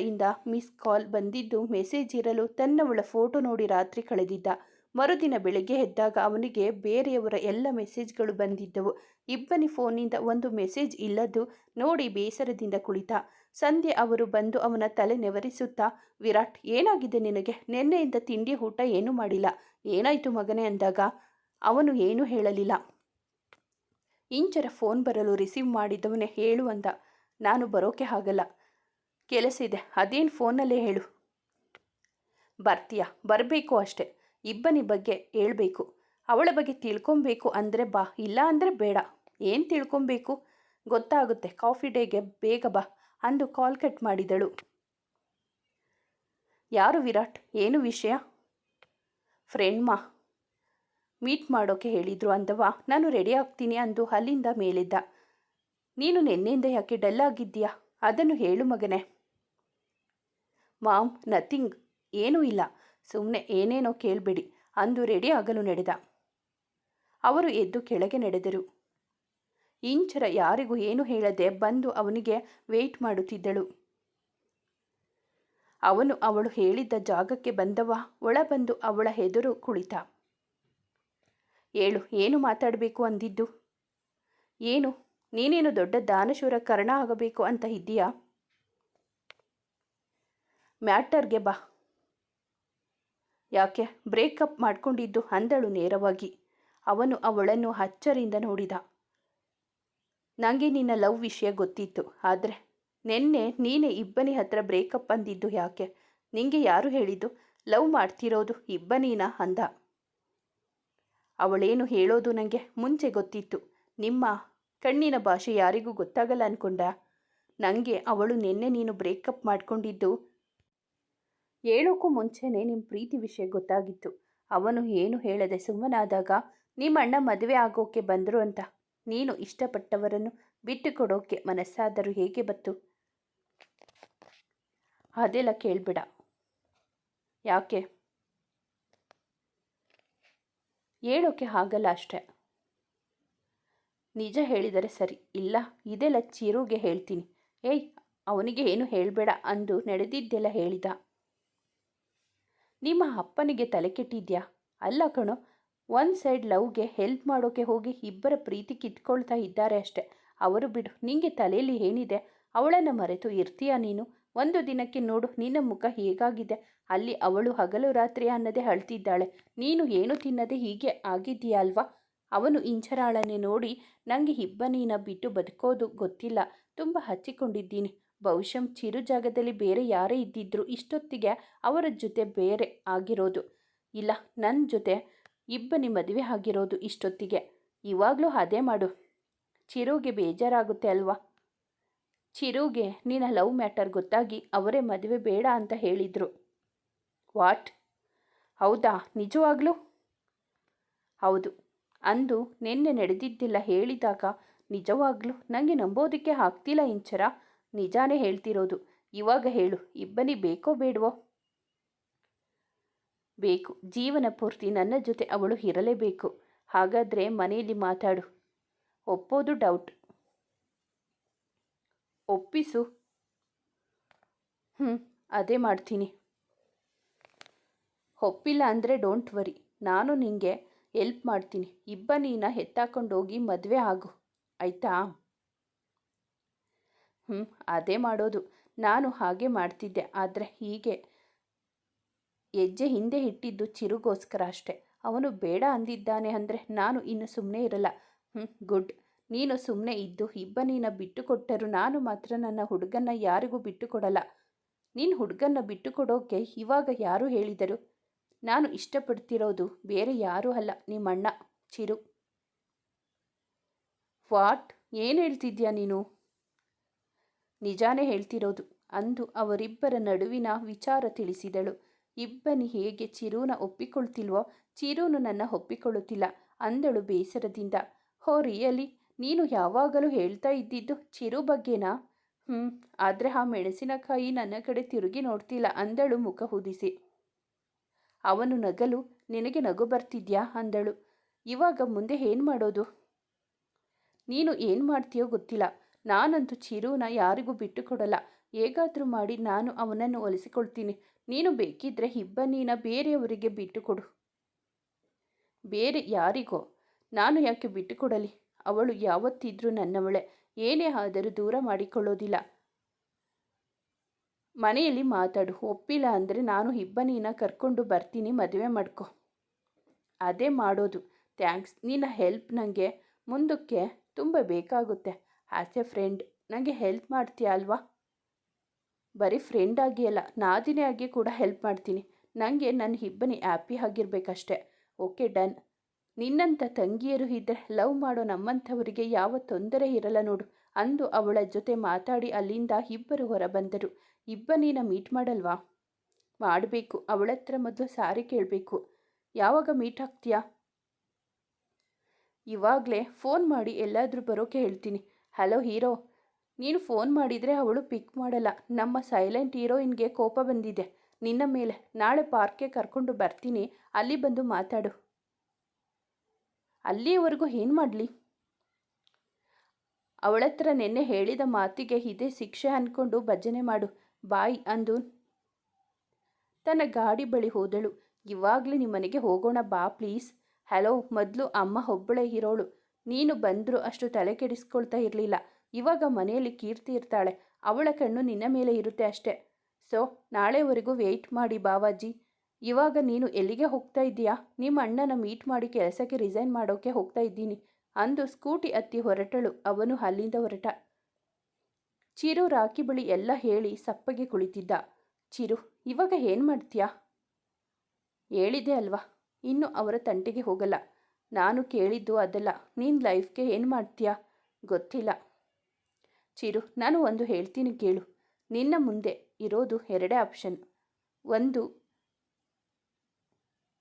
ಮಿಸ್ ಕಾಲ್ ಬಂದಿದ್ದು, ಮೆಸೇಜ್ ಇರಲು ತನ್ನವಳ ಫೋಟೋ ನೋಡಿ ರಾತ್ರಿ ಕಳೆದಿದ್ದ. ಮರುದಿನ ಬೆಳಗ್ಗೆ ಎದ್ದಾಗ ಅವನಿಗೆ ಬೇರೆಯವರ ಎಲ್ಲ ಮೆಸೇಜ್ಗಳು ಬಂದಿದ್ದವು. ಇಬ್ಬನಿ ಫೋನಿಂದ ಒಂದು ಮೆಸೇಜ್ ಇಲ್ಲದ್ದು ನೋಡಿ ಬೇಸರದಿಂದ ಕುಳಿತ. ಸಂಧ್ಯೆ ಅವರು ಬಂದು ಅವನ ತಲೆ ನೆವರಿಸುತ್ತಾ, ವಿರಾಟ್, ಏನಾಗಿದೆ ನಿನಗೆ? ನಿನ್ನೆಯಿಂದ ತಿಂಡಿ ಊಟ ಏನೂ ಮಾಡಿಲ್ಲ. ಏನಾಯಿತು ಮಗನೇ ಅಂದಾಗ, ಅವನು ಏನೂ ಹೇಳಲಿಲ್ಲ. ಇಂಚರ ಫೋನ್ ಬರಲು ರಿಸೀವ್ ಮಾಡಿದವನೇ ಹೇಳು ಅಂದ. ನಾನು ಬರೋಕೆ ಆಗಲ್ಲ. ಕೆಲಸ ಇದೆ. ಅದೇನು ಫೋನಲ್ಲೇ ಹೇಳು. ಬರ್ತೀಯ? ಬರಬೇಕು ಅಷ್ಟೆ. ಇಬ್ಬನಿ ಬಗ್ಗೆ ಹೇಳ್ಬೇಕು. ಅವಳ ಬಗ್ಗೆ ತಿಳ್ಕೊಬೇಕು ಅಂದರೆ ಬಾ, ಇಲ್ಲ ಅಂದರೆ ಬೇಡ. ಏನು ತಿಳ್ಕೊಬೇಕು? ಗೊತ್ತಾಗುತ್ತೆ. ಕಾಫಿ ಡೇಗೆ ಬೇಗ ಬಾ ಅಂದು ಕಾಲ್ ಕಟ್ ಮಾಡಿದಳು. ಯಾರು ವಿರಾಟ್? ಏನು ವಿಷಯ? ಫ್ರೆಂಡ್ ಮಾ, ಮೀಟ್ ಮಾಡೋಕೆ ಹೇಳಿದ್ರು ಅಂದವ. ನಾನು ರೆಡಿ ಆಗ್ತೀನಿ ಅಂದು ಅಲ್ಲಿಂದ ಮೇಲಿದ್ದ. ನೀನು ನಿನ್ನೆಯಿಂದ ಯಾಕೆ ಡಲ್ ಆಗಿದ್ದೀಯಾ? ಅದನ್ನು ಹೇಳು ಮಗನೇ. Mom, nothing. ಏನೂ ಇಲ್ಲ. ಸುಮ್ಮನೆ ಏನೇನೋ ಕೇಳಬೇಡಿ ಅಂದು ರೆಡಿ ಆಗಲು ನಡೆದ. ಅವರು ಎದ್ದು ಕೆಳಗೆ ನಡೆದರು. ಇಂಚರ ಯಾರಿಗೂ ಏನು ಹೇಳದೆ ಬಂದು ಅವನಿಗೆ ವೇಟ್ ಮಾಡುತ್ತಿದ್ದಳು. ಅವನು ಅವಳು ಹೇಳಿದ್ದ ಜಾಗಕ್ಕೆ ಬಂದವ ಒಳ ಬಂದು ಅವಳ ಹೆದರು ಕುಳಿತ. ಏಳು, ಏನು ಮಾತಾಡಬೇಕು ಅಂದಿದ್ದು? ಏನು, ನೀನೇನು ದೊಡ್ಡ ದಾನಶೂರ ಕರ್ಣ ಆಗಬೇಕು ಅಂತ ಇದ್ದೀಯಾ? ಮ್ಯಾಟರ್ಗೆ ಬಾ ಯಾಕೆ ಬ್ರೇಕಪ್ ಮಾಡ್ಕೊಂಡಿದ್ದು ಅಂದಳು ನೇರವಾಗಿ. ಅವನು ಅವಳನ್ನು ಹಚ್ಚರಿಂದ ನೋಡಿದ. ನನಗೆ ನಿನ್ನ ಲವ್ ವಿಷಯ ಗೊತ್ತಿತ್ತು, ಆದರೆ ನಿನ್ನೆ ನೀನೇ ಇಬ್ಬನಿ ಹತ್ರ ಬ್ರೇಕಪ್ ಅಂದಿದ್ದು ಯಾಕೆ? ನಿಂಗೆ ಯಾರು ಹೇಳಿದ್ದು? ಲವ್ ಮಾಡ್ತಿರೋದು ಇಬ್ಬನೀನ ಅಂದ. ಅವಳೇನು ಹೇಳೋದು ನನಗೆ ಮುಂಚೆ ಗೊತ್ತಿತ್ತು. ನಿಮ್ಮ ಕಣ್ಣಿನ ಭಾಷೆ ಯಾರಿಗೂ ಗೊತ್ತಾಗಲ್ಲ ಅನ್ಕೊಂಡ. ನನಗೆ ಅವಳು ನಿನ್ನೆ ನೀನು ಬ್ರೇಕಪ್ ಮಾಡ್ಕೊಂಡಿದ್ದು ಹೇಳೋಕ್ಕೂ ಮುಂಚೆನೇ ನಿಮ್ಮ ಪ್ರೀತಿ ವಿಷಯ ಗೊತ್ತಾಗಿತ್ತು. ಅವನು ಏನು ಹೇಳದೆ ಸುಮ್ಮನಾದಾಗ ನಿಮ್ಮಣ್ಣ ಮದುವೆ ಆಗೋಕೆ ಬಂದರು ಅಂತ. ನೀನು ಇಷ್ಟಪಟ್ಟವರನ್ನು ಬಿಟ್ಟು ಕೊಡೋಕೆ ಮನಸ್ಸಾದರೂ ಹೇಗೆ ಬತ್ತು? ಅದೆಲ್ಲ ಕೇಳಬೇಡ. ಯಾಕೆ? ಹೇಳೋಕೆ ಆಗಲ್ಲ ಅಷ್ಟೆ. ನಿಜ ಹೇಳಿದರೆ ಸರಿ. ಇಲ್ಲ, ಇದೆಲ್ಲ ಚಿರುಗೆ ಹೇಳ್ತೀನಿ. ಏಯ್, ಅವನಿಗೆ ಏನು ಹೇಳಬೇಡ ಅಂದು ನಡೆದಿದ್ದೆಲ್ಲ ಹೇಳಿದ. ನಿಮ್ಮ ಅಪ್ಪನಿಗೆ ತಲೆ ಕೆಟ್ಟಿದ್ಯಾ? ಅಲ್ಲ ಕಣೋ, ಒಂದು ಸೈಡ್ ಲವ್ಗೆ ಹೆಲ್ಪ್ ಮಾಡೋಕೆ ಹೋಗಿ ಇಬ್ಬರ ಪ್ರೀತಿ ಕಿತ್ಕೊಳ್ತಾ ಇದ್ದಾರೆ ಅಷ್ಟೆ. ಅವರು ಬಿಡು, ನಿಂಗೆ ತಲೆಯಲ್ಲಿ ಏನಿದೆ? ಅವಳನ್ನು ಮರೆತು ಇರ್ತೀಯ ನೀನು? ಒಂದು ದಿನಕ್ಕೆ ನೋಡು, ನಿನ್ನ ಮುಖ ಹೇಗಾಗಿದೆ? ಅಲ್ಲಿ ಅವಳು ಹಗಲು ರಾತ್ರಿ ಅನ್ನದೇ ಅಳ್ತಿದ್ದಾಳೆ. ನೀನು ಏನು ತಿನ್ನದೆ ಹೀಗೆ ಆಗಿದ್ದೀಯಾ ಅಲ್ವಾ? ಅವನು ಇಂಚರಾಳನೆ ನೋಡಿ ನನಗೆ ಇಬ್ಬನೀನ ಬಿಟ್ಟು ಬದುಕೋದು ಗೊತ್ತಿಲ್ಲ. ತುಂಬ ಹಚ್ಚಿಕೊಂಡಿದ್ದೀನಿ. ಬಹುಶಃ ಚಿರು ಜಾಗದಲ್ಲಿ ಬೇರೆ ಯಾರೇ ಇದ್ದಿದ್ರು ಇಷ್ಟೊತ್ತಿಗೆ ಅವರ ಜೊತೆ ಬೇರೆ ಆಗಿರೋದು. ಇಲ್ಲ ನನ್ನ ಜೊತೆ ಇಬ್ಬನಿ ಮದುವೆ ಆಗಿರೋದು ಇಷ್ಟೊತ್ತಿಗೆ. ಇವಾಗಲೂ ಅದೇ ಮಾಡು. ಚಿರುಗೆ ಬೇಜಾರಾಗುತ್ತೆ ಅಲ್ವಾ? ಚಿರುಗೆ, ನಿನ್ನ ಲವ್ ಮ್ಯಾಟರ್ ಗೊತ್ತಾಗಿ ಅವರೇ ಮದುವೆ ಬೇಡ ಅಂತ ಹೇಳಿದರು. ವಾಟ್? ಹೌದಾ? ನಿಜವಾಗ್ಲೂ? ಹೌದು. ಅಂದು ನಿನ್ನೆ ನಡೆದಿದ್ದಿಲ್ಲ ಹೇಳಿದಾಗ ನಿಜವಾಗ್ಲೂ ನನಗೆ ನಂಬೋದಕ್ಕೆ ಆಗ್ತಿಲ್ಲ ಇಂಚರ. ನಿಜಾನೇ ಹೇಳ್ತಿರೋದು. ಇವಾಗ ಹೇಳು, ಇಬ್ಬನಿ ಬೇಕೋ ಬೇಡವೋ? ಬೇಕು. ಜೀವನ ಪೂರ್ತಿ ನನ್ನ ಜೊತೆ ಅವಳು ಇರಲೇಬೇಕು. ಹಾಗಾದರೆ ಮನೆಯಲ್ಲಿ ಮಾತಾಡು. ಒಪ್ಪೋದು ಡೌಟ್ ಒಪ್ಪಿಸು. ಹ್ಞೂ ಅದೇ ಮಾಡ್ತೀನಿ. ಒಪ್ಪಿಲ್ಲ ಅಂದರೆ ಡೋಂಟ್ ವರಿ ನಾನು ನಿನಗೆ ಎಲ್ಪ್ ಮಾಡ್ತೀನಿ. ಇಬ್ಬನೀನ ಎತ್ತಾಕೊಂಡೋಗಿ ಮದುವೆ ಆಗು. ಆಯಿತಾ? ಹ್ಞೂ ಅದೇ ಮಾಡೋದು. ನಾನು ಹಾಗೆ ಮಾಡ್ತಿದ್ದೆ, ಆದರೆ ಹೀಗೆ. ಹೆಜ್ಜೆ ಹಿಂದೆ ಇಟ್ಟಿದ್ದು ಚಿರುಗೋಸ್ಕರ ಅಷ್ಟೆ. ಅವನು ಬೇಡ ಅಂದಿದ್ದಾನೆ ಅಂದರೆ ನಾನು ಇನ್ನು ಸುಮ್ಮನೆ ಇರಲ್ಲ. ಹ್ಞೂ ಗುಡ್. ನೀನು ಸುಮ್ಮನೆ ಇದ್ದು ಇಬ್ಬನೀನ ಬಿಟ್ಟುಕೊಟ್ಟರು ನಾನು ಮಾತ್ರ ನನ್ನ ಹುಡುಗನ್ನ ಯಾರಿಗೂ ಬಿಟ್ಟುಕೊಡಲ್ಲ. ನಿನ್ನ ನೀನು ಹುಡುಗನ್ನ ಬಿಟ್ಟು ಕೊಡೋಕೆ ಇವಾಗ ಯಾರು ಹೇಳಿದರು? ನಾನು ಇಷ್ಟಪಡ್ತಿರೋದು ಬೇರೆ ಯಾರೂ ಅಲ್ಲ, ನಿಮ್ಮಣ್ಣ. ಚಿರು. ವಾಟ್? ಏನು ಹೇಳ್ತಿದ್ಯಾ ನೀನು? ನಿಜಾನೇ ಹೇಳ್ತಿರೋದು ಅಂದು ಅವರಿಬ್ಬರ ನಡುವಿನ ವಿಚಾರ ತಿಳಿಸಿದಳು. ಇಬ್ಬನಿ ಹೇಗೆ ಚಿರೂನ ಒಪ್ಪಿಕೊಳ್ತಿಲ್ವೋ ಚಿರೂನು ನನ್ನ ಒಪ್ಪಿಕೊಳ್ಳುತ್ತಿಲ್ಲ ಅಂದಳು ಬೇಸರದಿಂದ. ಹೋ, ರಿಯಲಿ, ನೀನು ಯಾವಾಗಲೂ ಹೇಳ್ತಾ ಇದ್ದಿದ್ದು ಚಿರು ಬಗ್ಗೆನಾ? ಹ್ಞೂ ಆದರೆ ಆ ಮೆಣಸಿನಕಾಯಿ ನನ್ನ ಕಡೆ ತಿರುಗಿ ನೋಡ್ತಿಲ್ಲ ಅಂದಳು ಮುಖ ಹುದಿಸಿ. ಅವನು ನಗಲು, ನಿನಗೆ ನಗು ಬರ್ತಿದ್ಯಾ? ಅಂದಳು. ಇವಾಗ ಮುಂದೆ ಏನು ಮಾಡೋದು? ನೀನು ಏನು ಮಾಡ್ತೀಯೋ ಗೊತ್ತಿಲ್ಲ. ನಾನಂತೂ ಚಿರುನ ಯಾರಿಗೂ ಬಿಟ್ಟು ಕೊಡಲ್ಲ ಹೇಗಾದರೂ ಮಾಡಿ ನಾನು ಅವನನ್ನು ಒಲಿಸಿಕೊಳ್ತೀನಿ. ನೀನು ಬೇಕಿದ್ರೆ ಇಬ್ಬನೀನ ಬೇರೆಯವರಿಗೆ ಬಿಟ್ಟು ಕೊಡು ಬೇರೆ ಯಾರಿಗೋ? ನಾನು ಯಾಕೆ ಬಿಟ್ಟು ಕೊಡಲಿ ಅವಳು ಯಾವತ್ತಿದ್ರೂ ನನ್ನವಳೆ. ಏನೇ ಆದರೂ ದೂರ ಮಾಡಿಕೊಳ್ಳೋದಿಲ್ಲ. ಮನೆಯಲ್ಲಿ ಮಾತಾಡು. ಒಪ್ಪಿಲ್ಲ ಅಂದರೆ ನಾನು ಇಬ್ಬನೀನ ಕರ್ಕೊಂಡು ಬರ್ತೀನಿ, ಮದುವೆ ಮಾಡ್ಕೊ. ಅದೇ ಮಾಡೋದು. ಥ್ಯಾಂಕ್ಸ್. ನಿನ್ನ ಹೆಲ್ಪ್ ನನಗೆ ಮುಂದಕ್ಕೆ ತುಂಬ ಬೇಕಾಗುತ್ತೆ. ಆ್ಯಸ್ ಎ ಫ್ರೆಂಡ್ ನನಗೆ ಹೆಲ್ಪ್ ಮಾಡ್ತೀಯ ಅಲ್ವಾ? ಬರೀ ಫ್ರೆಂಡ್ ಆಗಿ ಅಲ್ಲ, ನಾದಿನೇ ಆಗಿ ಕೂಡ ಹೆಲ್ಪ್ ಮಾಡ್ತೀನಿ. ನನಗೆ ನನ್ನ ಇಬ್ಬನಿ ಹ್ಯಾಪಿ ಆಗಿರ್ಬೇಕಷ್ಟೆ. ಓಕೆ ಡನ್ ನಿನ್ನಂಥ ತಂಗಿಯರು ಇದ್ದರೆ ಲವ್ ಮಾಡೋ ನಮ್ಮಂಥವರಿಗೆ ಯಾವ ತೊಂದರೆ ಇರಲ್ಲ ನೋಡು. ಅಂದು ಅವಳ ಜೊತೆ ಮಾತಾಡಿ ಅಲ್ಲಿಂದ ಇಬ್ಬರು ಹೊರಬಂದರು. ಇಬ್ಬನೀನ ಮೀಟ್ ಮಾಡಲ್ವಾ? ಮಾಡಬೇಕು. ಅವಳ ಹತ್ರ ಮೊದಲು ಸಾರಿ ಕೇಳಬೇಕು. ಯಾವಾಗ ಮೀಟ್ ಆಗ್ತೀಯಾ? ಇವಾಗಲೇ ಫೋನ್ ಮಾಡಿ ಎಲ್ಲಾದರೂ ಬರೋಕೆ ಹೇಳ್ತೀನಿ. ಹಲೋ ಹೀರೋ, ನೀನು ಫೋನ್ ಮಾಡಿದರೆ ಅವಳು ಪಿಕ್ ಮಾಡಲ್ಲ. ನಮ್ಮ ಸೈಲೆಂಟ್ ಹೀರೋಯಿನ್ಗೆ ಕೋಪ ಬಂದಿದೆ. ನಿನ್ನ ಮೇಲೆ ನಾಳೆ ಪಾರ್ಕ್ಗೆ ಕರ್ಕೊಂಡು ಬರ್ತೀನಿ. ಅಲ್ಲಿ ಬಂದು ಮಾತಾಡು. ಅಲ್ಲಿಯವರೆಗೂ ಏನು ಮಾಡಲಿ? ಅವಳ ಹತ್ರ ನಿನ್ನೆ ಹೇಳಿದ ಮಾತಿಗೆ ಇದೇ ಶಿಕ್ಷೆ ಅಂದ್ಕೊಂಡು ಭಜನೆ ಮಾಡು. ಬಾಯ್ ಅಂದು ತನ್ನ ಗಾಡಿ ಬಳಿ ಹೋದಳು. ಇವಾಗಲೇ ನಿಮ್ಮನೆಗೆ ಹೋಗೋಣ ಬಾ, ಪ್ಲೀಸ್. ಹಲೋ, ಮೊದಲು ಅಮ್ಮ, ಒಬ್ಬಳೇ ಇರೋಳು ನೀನು ಬಂದರೂ ಅಷ್ಟು ತಲೆ ಕೆಡಿಸ್ಕೊಳ್ತಾ ಇರಲಿಲ್ಲ. ಇವಾಗ ಮನೆಯಲ್ಲಿ ಕೀರ್ತಿ ಇರ್ತಾಳೆ. ಅವಳ ಕಣ್ಣು ನಿನ್ನ ಮೇಲೆ ಇರುತ್ತೆ ಅಷ್ಟೆ. ಸೊ, ನಾಳೆವರೆಗೂ ವೆಯ್ಟ್ ಮಾಡಿ ಬಾವಾಜಿ. ಇವಾಗ ನೀನು ಎಲ್ಲಿಗೆ ಹೋಗ್ತಾ ಇದ್ದೀಯಾ? ನಿಮ್ಮ ಅಣ್ಣನ ಮೀಟ್ ಮಾಡಿ ಕೆಲಸಕ್ಕೆ ರಿಸೈನ್ ಮಾಡೋಕ್ಕೆ ಹೋಗ್ತಾ ಇದ್ದೀನಿ ಅಂದು ಸ್ಕೂಟಿ ಅತ್ತಿ ಹೊರಟಳು. ಅವನು ಅಲ್ಲಿಂದ ಹೊರಟ. ಚಿರು ರಾಕಿ ಬಳಿ ಎಲ್ಲ ಹೇಳಿ ಸಪ್ಪಗೆ ಕುಳಿತಿದ್ದ. ಚಿರು, ಇವಾಗ ಏನು ಮಾಡ್ತೀಯಾ? ಹೇಳಿದೆ ಅಲ್ವಾ? ಇನ್ನು ಅವರ ತಂಟೆಗೆ ಹೋಗಲ್ಲ. ನಾನು ಕೇಳಿದ್ದು ಅದಲ್ಲ. ನೀನು ಲೈಫ್ಗೆ ಏನು ಮಾಡ್ತೀಯಾ? ಗೊತ್ತಿಲ್ಲ. ಚಿರು, ನಾನು ಒಂದು ಹೇಳ್ತೀನಿ ಕೇಳು. ನಿನ್ನ ಮುಂದೆ ಇರೋದು ಎರಡೇ ಆಪ್ಷನ್. ಒಂದು,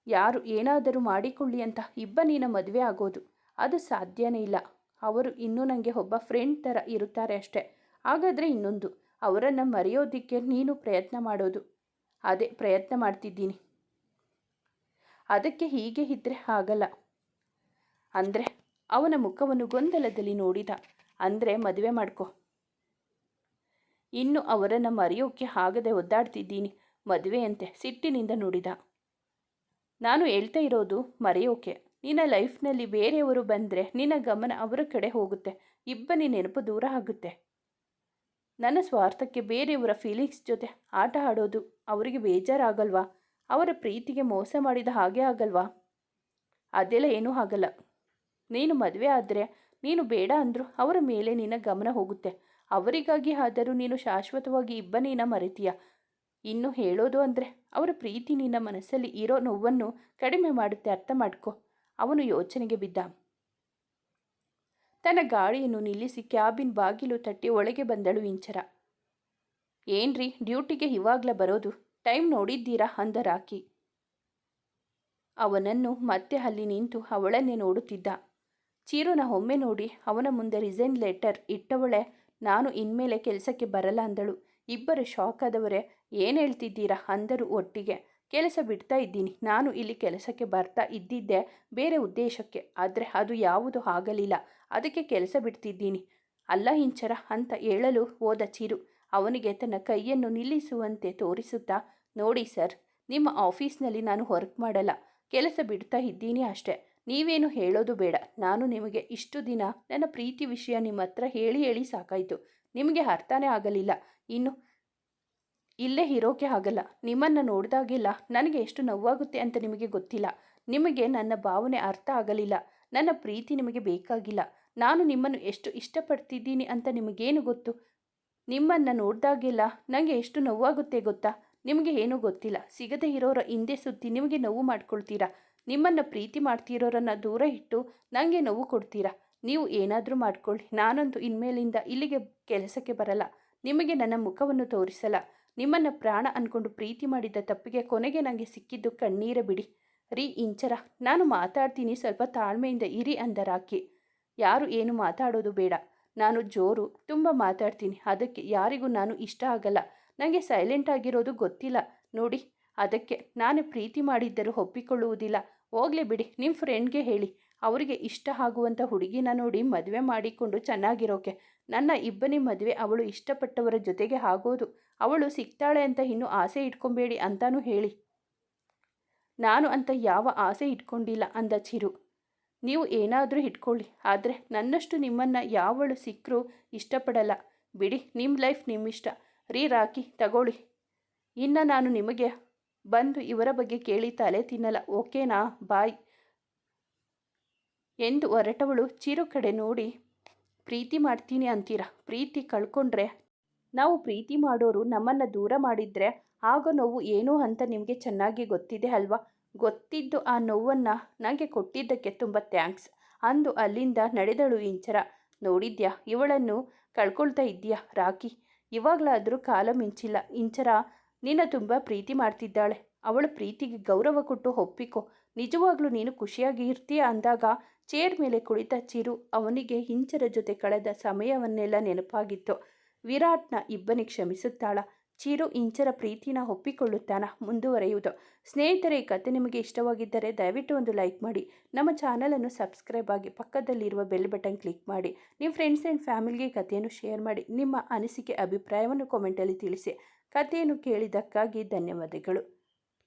ಯಾರು ಏನಾದರೂ ಮಾಡಿಕೊಳ್ಳಿ ಅಂತ ಇಬ್ಬ ಇಬ್ಬನಿನ ಮದುವೆ ಆಗೋದು. ಅದು ಸಾಧ್ಯನೇ ಇಲ್ಲ. ಅವರು ಇನ್ನೂ ನನಗೆ ಒಬ್ಬ ಫ್ರೆಂಡ್ ಥರ ಇರುತ್ತಾರೆ ಅಷ್ಟೆ. ಹಾಗಾದರೆ ಇನ್ನೊಂದು, ಅವರನ್ನು ಮರೆಯೋದಕ್ಕೆ ನೀನು ಪ್ರಯತ್ನ ಮಾಡೋದು. ಅದೇ ಪ್ರಯತ್ನ ಮಾಡ್ತಿದ್ದೀನಿ. ಅದಕ್ಕೆ ಹೀಗೆ ಇದ್ದರೆ ಆಗಲ್ಲ. ಅಂದರೆ ಅವನ ಮುಖವನ್ನು ಗೊಂದಲದಲ್ಲಿ ನೋಡಿದ. ಅಂದರೆ ಮದುವೆ ಮಾಡ್ಕೊ. ಇನ್ನು ಅವರನ್ನು ಮರೆಯೋಕೆ ಆಗದೆ ಒದ್ದಾಡ್ತಿದ್ದೀನಿ, ಮದುವೆಯಂತೆ ಸಿಟ್ಟಿನಿಂದ ನೋಡಿದ. ನಾನು ಹೇಳ್ತಾ ಇರೋದು ಮರೆಯೋಕೆ. ನಿನ್ನ ಲೈಫ್ನಲ್ಲಿ ಬೇರೆಯವರು ಬಂದರೆ ನಿನ್ನ ಗಮನ ಅವರ ಕಡೆ ಹೋಗುತ್ತೆ. ಇಬ್ಬನಿ ನೆನಪು ದೂರ ಆಗುತ್ತೆ. ನನ್ನ ಸ್ವಾರ್ಥಕ್ಕೆ ಬೇರೆಯವರ ಫೀಲಿಂಗ್ಸ್ ಜೊತೆ ಆಟ ಆಡೋದು ಅವರಿಗೆ ಬೇಜಾರಾಗಲ್ವಾ? ಅವರ ಪ್ರೀತಿಗೆ ಮೋಸ ಮಾಡಿದ ಹಾಗೆ ಆಗಲ್ವಾ? ಅದೆಲ್ಲ ಏನೂ ಆಗಲ್ಲ. ನೀನು ಮದುವೆ ಆದರೆ ನೀನು ಬೇಡ ಅಂದರೂ ಅವರ ಮೇಲೆ ನಿನ್ನ ಗಮನ ಹೋಗುತ್ತೆ. ಅವರಿಗಾಗಿ ಆದರೂ ನೀನು ಶಾಶ್ವತವಾಗಿ ಇಬ್ಬನೇನ ಮರಿತೀಯ. ಇನ್ನು ಹೇಳೋದು ಅಂದರೆ ಅವರ ಪ್ರೀತಿ ನಿನ್ನ ಮನಸ್ಸಲ್ಲಿ ಇರೋ ನೋವನ್ನು ಕಡಿಮೆ ಮಾಡುತ್ತೆ ಅರ್ಥ ಮಾಡ್ಕೊ. ಅವನು ಯೋಚನೆಗೆ ಬಿದ್ದ. ತನ್ನ ಗಾಡಿಯನ್ನು ನಿಲ್ಲಿಸಿ ಕ್ಯಾಬಿನ್ ಬಾಗಿಲು ತಟ್ಟಿ ಒಳಗೆ ಬಂದಳು ಇಂಚರ. ಏನ್ರಿ ಡ್ಯೂಟಿಗೆ ಇವಾಗಲೇ ಬರೋದು? ಟೈಮ್ ನೋಡಿದ್ದೀರಾ? ಅಂದ ರಾಕಿ. ಅವನನ್ನು ಮತ್ತೆ ಅಲ್ಲಿ ನಿಂತು ಅವಳನ್ನೇ ನೋಡುತ್ತಿದ್ದ. ಚೀರುನ ಒಮ್ಮೆ ನೋಡಿ ಅವನ ಮುಂದೆ ರಿಸೈನ್ ಲೆಟರ್ ಇಟ್ಟವಳೆ, ನಾನು ಇನ್ಮೇಲೆ ಕೆಲಸಕ್ಕೆ ಬರಲ್ಲ ಅಂದಳು. ಇಬ್ಬರು ಶಾಕ್ ಆದವರೇ, ಏನು ಹೇಳ್ತಿದ್ದೀರಾ? ಅಂದರು ಒಟ್ಟಿಗೆ. ಕೆಲಸ ಬಿಡ್ತಾ ಇದ್ದೀನಿ. ನಾನು ಇಲ್ಲಿ ಕೆಲಸಕ್ಕೆ ಬರ್ತಾ ಇದ್ದಿದ್ದೆ ಬೇರೆ ಉದ್ದೇಶಕ್ಕೆ. ಆದರೆ ಅದು ಯಾವುದು ಆಗಲಿಲ್ಲ. ಅದಕ್ಕೆ ಕೆಲಸ ಬಿಡ್ತಿದ್ದೀನಿ. ಅಲ್ಲ ಹಿಂಚರ ಅಂತ ಹೇಳಲು ಹೋದ ಚಿರು. ಅವನಿಗೆ ತನ್ನ ಕೈಯನ್ನು ನಿಲ್ಲಿಸುವಂತೆ ತೋರಿಸುತ್ತಾ, ನೋಡಿ ಸರ್, ನಿಮ್ಮ ಆಫೀಸ್ನಲ್ಲಿ ನಾನು ವರ್ಕ್ ಮಾಡಲ್ಲ. ಕೆಲಸ ಬಿಡ್ತಾ ಇದ್ದೀನಿ ಅಷ್ಟೆ. ನೀವೇನು ಹೇಳೋದು ಬೇಡ. ನಾನು ನಿಮಗೆ ಇಷ್ಟು ದಿನ ನನ್ನ ಪ್ರೀತಿ ವಿಷಯ ನಿಮ್ಮ ಹತ್ರ ಹೇಳಿ ಹೇಳಿ ಸಾಕಾಯಿತು. ನಿಮಗೆ ಅರ್ಥನೇ ಆಗಲಿಲ್ಲ. ಇನ್ನು ಇಲ್ಲೇ ಇರೋಕೆ ಆಗಲ್ಲ. ನಿಮ್ಮನ್ನು ನೋಡಿದಾಗೆಲ್ಲ ನನಗೆ ಎಷ್ಟು ನೋವಾಗುತ್ತೆ ಅಂತ ನಿಮಗೆ ಗೊತ್ತಿಲ್ಲ. ನಿಮಗೆ ನನ್ನ ಭಾವನೆ ಅರ್ಥ ಆಗಲಿಲ್ಲ. ನನ್ನ ಪ್ರೀತಿ ನಿಮಗೆ ಬೇಕಾಗಿಲ್ಲ. ನಾನು ನಿಮ್ಮನ್ನು ಎಷ್ಟು ಇಷ್ಟಪಡ್ತಿದ್ದೀನಿ ಅಂತ ನಿಮಗೇನು ಗೊತ್ತು? ನಿಮ್ಮನ್ನು ನೋಡಿದಾಗೆಲ್ಲ ನನಗೆ ಎಷ್ಟು ನೋವಾಗುತ್ತೆ ಗೊತ್ತಾ? ನಿಮಗೆ ಏನೂ ಗೊತ್ತಿಲ್ಲ. ಸಿಗದೇ ಇರೋರ ಹಿಂದೆ ಸುತ್ತಿ ನಿಮಗೆ ನೋವು ಮಾಡ್ಕೊಳ್ತೀರಾ? ನಿಮ್ಮನ್ನು ಪ್ರೀತಿ ಮಾಡ್ತಿರೋರನ್ನು ದೂರ ಇಟ್ಟು ನನಗೆ ನೋವು ಕೊಡ್ತೀರಾ? ನೀವು ಏನಾದರೂ ಮಾಡ್ಕೊಳ್ಳಿ. ನಾನಂತೂ ಇನ್ಮೇಲಿಂದ ಇಲ್ಲಿಗೆ ಕೆಲಸಕ್ಕೆ ಬರಲ್ಲ. ನಿಮಗೆ ನನ್ನ ಮುಖವನ್ನು ತೋರಿಸಲ್ಲ. ನಿಮ್ಮನ್ನು ಪ್ರಾಣ ಅಂದ್ಕೊಂಡು ಪ್ರೀತಿ ಮಾಡಿದ್ದ ತಪ್ಪಿಗೆ ಕೊನೆಗೆ ನನಗೆ ಸಿಕ್ಕಿದ್ದು ಕಣ್ಣೀರ ಬಿಡಿ. ರೀ, ಇಂಚರ, ನಾನು ಮಾತಾಡ್ತೀನಿ. ಸ್ವಲ್ಪ ತಾಳ್ಮೆಯಿಂದ ಇರಿ ಅಂದ ರಾಕಿ ಯಾರು ಏನು ಮಾತಾಡೋದು ಬೇಡ. ನಾನು ಜೋರು ತುಂಬ ಮಾತಾಡ್ತೀನಿ. ಅದಕ್ಕೆ ಯಾರಿಗೂ ನಾನು ಇಷ್ಟ ಆಗಲ್ಲ. ನನಗೆ ಸೈಲೆಂಟ್ ಆಗಿರೋದು ಗೊತ್ತಿಲ್ಲ. ನೋಡಿ, ಅದಕ್ಕೆ ನಾನು ಪ್ರೀತಿ ಮಾಡಿದ್ದರೂ ಒಪ್ಪಿಕೊಳ್ಳುವುದಿಲ್ಲ. ಹೋಗಲಿ ಬಿಡಿ ನಿಮ್ಮ ಫ್ರೆಂಡ್ಗೆ ಹೇಳಿ. ಅವರಿಗೆ ಇಷ್ಟ ಆಗುವಂಥ ಹುಡುಗಿನ ನೋಡಿ ಮದುವೆ ಮಾಡಿಕೊಂಡು ಚೆನ್ನಾಗಿರೋಕೆ. ನನ್ನ ಇಬ್ಬನಿ ಮದುವೆ ಅವಳು ಇಷ್ಟಪಟ್ಟವರ ಜೊತೆಗೆ ಆಗೋದು. ಅವಳು ಸಿಗ್ತಾಳೆ ಅಂತ ಇನ್ನೂ ಆಸೆ ಇಟ್ಕೊಬೇಡಿ ಅಂತಾನೂ ಹೇಳಿ. ನಾನು ಅಂತ ಯಾವ ಆಸೆ ಇಟ್ಕೊಂಡಿಲ್ಲ ಅಂದ ಚಿರು. ನೀವು ಏನಾದರೂ ಇಟ್ಕೊಳ್ಳಿ, ಆದರೆ ನನ್ನಷ್ಟು ನಿಮ್ಮನ್ನು ಯಾವಳು ಸಿಕ್ಕರೂ ಇಷ್ಟಪಡಲ್ಲ. ಬಿಡಿ ನಿಮ್ಮ ಲೈಫ್ ನಿಮ್ಮಿಷ್ಟ. ರೀ ರಾಕಿ, ತಗೊಳ್ಳಿ. ಇನ್ನು ನಾನು ನಿಮಗೆ ಬಂದು ಇವರ ಬಗ್ಗೆ ಕೇಳಿ ತಲೆ ತಿನ್ನಲ್ಲ ಓಕೆನಾ? ಬಾಯ್. ಎಂದು ಹೊರಟವಳು ಚಿರು ಕಡೆ ನೋಡಿ, ಪ್ರೀತಿ ಮಾಡ್ತೀನಿ ಅಂತೀರ? ಪ್ರೀತಿ ಕಳ್ಕೊಂಡ್ರೆ? ನಾವು ಪ್ರೀತಿ ಮಾಡೋರು ನಮ್ಮನ್ನು ದೂರ ಮಾಡಿದರೆ ಆಗ ನೋವು ಏನು ಅಂತ ನಿಮಗೆ ಚೆನ್ನಾಗಿ ಗೊತ್ತಿದೆ ಅಲ್ವಾ? ಗೊತ್ತಿದ್ದು ಆ ನೋವನ್ನು ನನಗೆ ಕೊಟ್ಟಿದ್ದಕ್ಕೆ ತುಂಬ ಥ್ಯಾಂಕ್ಸ್. ಅಂದು ಅಲ್ಲಿಂದ ನಡೆದಳು ಇಂಚರ. ನೋಡಿದ್ಯಾ? ಇವಳನ್ನು ಕಳ್ಕೊಳ್ತಾ ಇದ್ದೀಯಾ ರಾಕಿ? ಇವಾಗಲಾದರೂ ಕಾಲ ಮಿಂಚಿಲ್ಲ. ಇಂಚರ ನಿನ್ನ ತುಂಬ ಪ್ರೀತಿ ಮಾಡ್ತಿದ್ದಾಳೆ. ಅವಳ ಪ್ರೀತಿಗೆ ಗೌರವ ಕೊಟ್ಟು ಒಪ್ಪಿಕೊ. ನಿಜವಾಗ್ಲೂ ನೀನು ಖುಷಿಯಾಗಿ ಇರ್ತೀಯ ಅಂದಾಗ ಚೇರ್ ಮೇಲೆ ಕುಳಿತ ಚಿರು ಅವನಿಗೆ ಹಿಂಚರ ಜೊತೆ ಕಳೆದ ಸಮಯವನ್ನೆಲ್ಲ ನೆನಪಾಗಿತ್ತು. ವಿರಾಟ್ನ ಇಬ್ಬನಿ ಕ್ಷಮಿಸುತ್ತಾಳ. ಚಿರು ಇಂಚರ ಪ್ರೀತಿನ ಒಪ್ಪಿಕೊಳ್ಳುತ್ತಾನ, ಮುಂದುವರೆಯುವುದು. ಸ್ನೇಹಿತರೆ, ಈ ಕತೆ ನಿಮಗೆ ಇಷ್ಟವಾಗಿದ್ದರೆ ದಯವಿಟ್ಟು ಒಂದು ಲೈಕ್ ಮಾಡಿ. ನಮ್ಮ ಚಾನಲನ್ನು ಸಬ್ಸ್ಕ್ರೈಬ್ ಆಗಿ ಪಕ್ಕದಲ್ಲಿರುವ ಬೆಲ್ ಬಟನ್ ಕ್ಲಿಕ್ ಮಾಡಿ. ನಿಮ್ಮ ಫ್ರೆಂಡ್ಸ್ ಆ್ಯಂಡ್ ಫ್ಯಾಮಿಲಿಗೆ ಕಥೆಯನ್ನು ಶೇರ್ ಮಾಡಿ. ನಿಮ್ಮ ಅನಿಸಿಕೆ, ಅಭಿಪ್ರಾಯವನ್ನು ಕಾಮೆಂಟಲ್ಲಿ ತಿಳಿಸಿ. ಕಥೆಯನ್ನು ಕೇಳಿದ್ದಕ್ಕಾಗಿ ಧನ್ಯವಾದಗಳು.